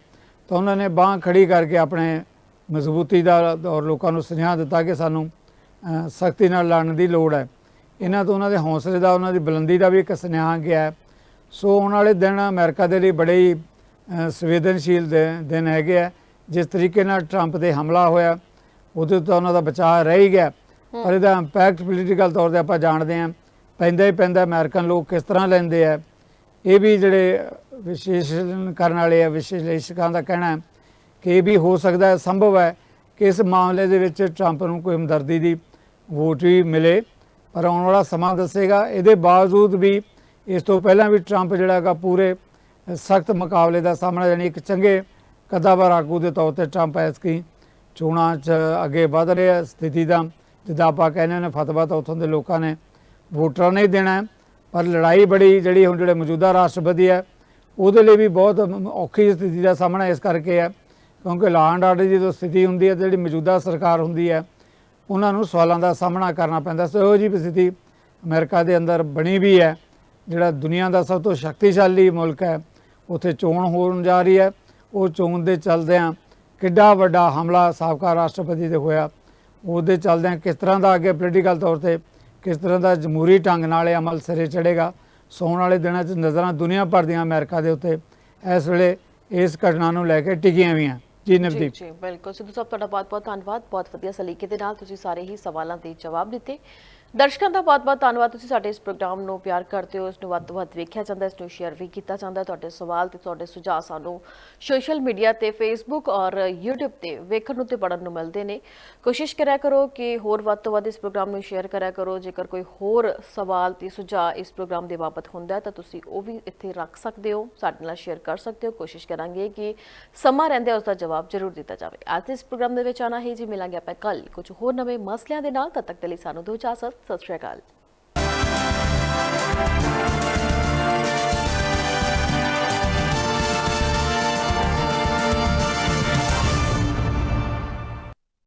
ਤਾਂ ਉਹਨਾਂ ਨੇ ਬਾਹ ਖੜੀ ਕਰਕੇ ਆਪਣੇ ਮਜ਼ਬੂਤੀ ਦਾ ਔਰ ਲੋਕਾਂ ਨੂੰ ਸੁਨੇਹਾ ਦਿੱਤਾ ਕਿ ਸਾਨੂੰ ਸਖਤੀ ਨਾਲ ਲੜਨ ਦੀ ਲੋੜ ਹੈ ਇਹਨਾਂ ਤੋਂ ਉਹਨਾਂ ਦੇ ਹੌਸਲੇ ਦਾ, ਉਹਨਾਂ ਦੀ ਬੁਲੰਦੀ ਦਾ ਵੀ ਇੱਕ ਸੁਨੇਹਾ ਗਿਆ ਹੈ। ਸੋ ਆਉਣ ਵਾਲੇ ਦਿਨ ਅਮਰੀਕਾ ਦੇ ਲਈ ਬੜੇ ਹੀ ਸੰਵੇਦਨਸ਼ੀਲ ਦਿ- ਦਿਨ ਹੈਗੇ ਆ, ਜਿਸ ਤਰੀਕੇ ਨਾਲ ਟਰੰਪ ਤੇ ਹਮਲਾ ਹੋਇਆ ਉਹਦੇ ਤੋਂ ਉਹਨਾਂ ਦਾ ਬਚਾਅ ਰਹਿ ਹੀ ਗਿਆ। ਪਰ ਇਹਦਾ ਇੰਪੈਕਟ ਪੋਲੀਟੀਕਲ ਤੌਰ ਤੇ ਆਪਾਂ ਜਾਣਦੇ ਹਾਂ। ਪੈਂਦਾ ਹੀ ਪੈਂਦਾ ਅਮਰੀਕਨ ਲੋਕ ਕਿਸ ਤਰ੍ਹਾਂ ਲੈਂਦੇ ਆ। ਇਹ ਵੀ ਜਿਹੜੇ ਵਿਸ਼ੇਸ਼ਣ ਕਰਨ ਵਾਲੇ ਆ ਵਿਸ਼ਲੇਸ਼ਕਾਂ ਦਾ ਕਹਿਣਾ ਹੈ ਕਿ ਇਹ ਵੀ ਹੋ ਸਕਦਾ ਹੈ ਸੰਭਵ ਹੈ ਕਿ ਇਸ ਮਾਮਲੇ ਦੇ ਵਿੱਚ ਟਰੰਪ ਨੂੰ ਕੋਈ ਹਮਦਰਦੀ ਦੀ ਵੋਟ ਵੀ ਮਿਲੇ। ਪਰ ਆਉਣ ਵਾਲਾ ਸਮਾਂ ਦੱਸੇਗਾ। ਇਹਦੇ ਬਾਵਜੂਦ ਵੀ ਇਸ ਤੋਂ ਪਹਿਲਾਂ ਵੀ ਟਰੰਪ ਜਿਹੜਾ ਹੈਗਾ ਪੂਰੇ ਸਖਤ ਮੁਕਾਬਲੇ ਦਾ ਸਾਹਮਣਾ ਜਾਣੀ ਇੱਕ ਚੰਗੇ ਕਦਾਵਰ ਆਗੂ ਦੇ ਤੌਰ ਤੇ ਟਰੰਪ ਐਸਕੀ ਚੋਣਾਂ 'ਚ ਅੱਗੇ ਵਧ ਰਿਹਾ ਸਥਿਤੀ ਦਾ, ਜਿੱਦਾਂ ਆਪਾਂ ਕਹਿੰਦੇ ਨੇ ਫਤਵਾ ਤਾਂ ਉੱਥੋਂ ਦੇ ਲੋਕਾਂ ਨੇ ਵੋਟਰਾਂ ਨੇ ਹੀ ਦੇਣਾ ਪਰ ਲੜਾਈ ਬੜੀ ਜਿਹੜੀ ਹੁਣ ਜਿਹੜੇ ਮੌਜੂਦਾ ਰਾਸ਼ਟਰਪਤੀ ਹੈ, ਉਹਦੇ ਲਈ ਵੀ ਬਹੁਤ ਔਖੀ ਸਥਿਤੀ ਦਾ ਸਾਹਮਣਾ ਇਸ ਕਰਕੇ ਹੈ, ਕਿਉਂਕਿ ਲਾਅ ਐਂਡ ਆਰਡਰ ਦੀ ਜਦੋਂ ਸਥਿਤੀ ਹੁੰਦੀ ਹੈ ਤੇ ਜਿਹੜੀ ਮੌਜੂਦਾ ਸਰਕਾਰ ਹੁੰਦੀ ਹੈ, ਉਹਨਾਂ ਨੂੰ ਸਵਾਲਾਂ ਦਾ ਸਾਹਮਣਾ ਕਰਨਾ ਪੈਂਦਾ, ਸੋ ਇਹੋ ਜਿਹੀ ਸਥਿਤੀ ਅਮਰੀਕਾ ਦੇ ਅੰਦਰ ਬਣੀ ਵੀ ਹੈ, ਜਿਹੜਾ ਦੁਨੀਆ ਦਾ ਸਭ ਤੋਂ ਸ਼ਕਤੀਸ਼ਾਲੀ ਮੁਲਕ ਹੈ, ਉੱਥੇ ਚੋਣ ਹੋਣ ਜਾ ਰਹੀ ਹੈ, ਉਹ ਚੋਣ ਦੇ ਚੱਲਦਿਆਂ ਕਿੱਡਾ ਵੱਡਾ ਹਮਲਾ ਸਾਬਕਾ ਰਾਸ਼ਟਰਪਤੀ ਤੇ ਹੋਇਆ। ਉਹਦੇ ਚੱਲਦਿਆਂ ਕਿਸ ਤਰ੍ਹਾਂ ਦਾ ਅੱਗੇ ਪੋਲੀਟੀਕਲ ਤੌਰ ਤੇ ਕਿਸ ਤਰ੍ਹਾਂ ਦਾ ਜਮਹੂਰੀ ਢੰਗ ਨਾਲ ਇਹ ਅਮਲ ਸਿਰੇ ਚੜੇਗਾ ਸੌਣ ਵਾਲੇ ਦਿਨਾਂ 'ਚ ਨਜ਼ਰਾਂ ਦੁਨੀਆ ਭਰ ਦੀਆਂ ਅਮਰੀਕਾ ਦੇ ਉੱਤੇ ਇਸ ਵੇਲੇ ਇਸ ਘਟਨਾ ਨੂੰ ਲੈ ਕੇ ਟਿਕੀਆਂ ਵੀ ਆ। ਜੀ ਨਵਦੀਪ। ਜੀ ਬਿਲਕੁਲ। ਸਿੱਧੂ ਸਾਹਿਬ ਤੁਹਾਡਾ ਬਹੁਤ-ਬਹੁਤ ਧੰਨਵਾਦ। ਬਹੁਤ ਵਧੀਆ ਸਲੀਕੇ ਦੇ ਨਾਲ ਤੁਸੀਂ ਸਾਰੇ ਹੀ ਸਵਾਲਾਂ ਦੇ ਜਵਾਬ ਦਿੱਤੇ। ਦਰਸ਼ਕਾਂ ਦਾ ਬਹੁਤ-ਬਹੁਤ ਧੰਨਵਾਦ। ਤੁਸੀਂ ਸਾਡੇ ਇਸ ਪ੍ਰੋਗਰਾਮ ਨੂੰ ਪਿਆਰ ਕਰਦੇ ਹੋ, ਇਸ ਨੂੰ ਵੱਧ ਤੋਂ ਵੱਧ ਵੇਖਿਆ ਜਾਂਦਾ, ਇਸ ਨੂੰ ਸ਼ੇਅਰ ਵੀ ਕੀਤਾ ਜਾਂਦਾ। ਤੁਹਾਡੇ ਸਵਾਲ ਤੇ ਤੁਹਾਡੇ ਸੁਝਾਅ ਸਾਨੂੰ ਸੋਸ਼ਲ ਮੀਡੀਆ ਤੇ ਫੇਸਬੁੱਕ ਔਰ YouTube ਤੇ ਵੇਖਣ ਨੂੰ ਤੇ ਪੜਨ ਨੂੰ ਮਿਲਦੇ ਨੇ। ਕੋਸ਼ਿਸ਼ ਕਰਿਆ ਕਰੋ ਕਿ ਹੋਰ ਵੱਧ ਤੋਂ ਵੱਧ ਇਸ ਪ੍ਰੋਗਰਾਮ ਨੂੰ ਸ਼ੇਅਰ ਕਰਿਆ ਕਰੋ। ਜੇਕਰ ਕੋਈ ਹੋਰ ਸਵਾਲ ਤੇ ਸੁਝਾਅ ਇਸ ਪ੍ਰੋਗਰਾਮ ਦੇ ਬਾਬਤ ਹੁੰਦਾ ਤਾਂ ਤੁਸੀਂ ਉਹ ਵੀ ਇੱਥੇ ਰੱਖ ਸਕਦੇ ਹੋ, ਸਾਡੇ ਨਾਲ ਸ਼ੇਅਰ ਕਰ ਸਕਦੇ ਹੋ। ਕੋਸ਼ਿਸ਼ ਕਰਾਂਗੇ ਕਿ ਸਮਾਂ ਰਹਿੰਦੇ ਉਸ ਦਾ ਜਵਾਬ ਜ਼ਰੂਰ ਦਿੱਤਾ ਜਾਵੇ। ਅੱਜ ਦੇ ਇਸ ਪ੍ਰੋਗਰਾਮ ਦੇ ਵਿੱਚ ਆਣਾ ਹੀ ਜੀ, ਮਿਲਾਂਗੇ ਆਪਾਂ ਕੱਲ ਕੁਝ ਹੋਰ ਨਵੇਂ ਮਸਲਿਆਂ ਦੇ ਨਾਲ, ਤਦ ਤੱਕ ਦੇ ਲਈ ਸਾਨੂੰ ਦਿਓ ਇਜਾਜ਼ਤ। ਸਤਿ ਸ਼੍ਰੀ ਅਕਾਲ।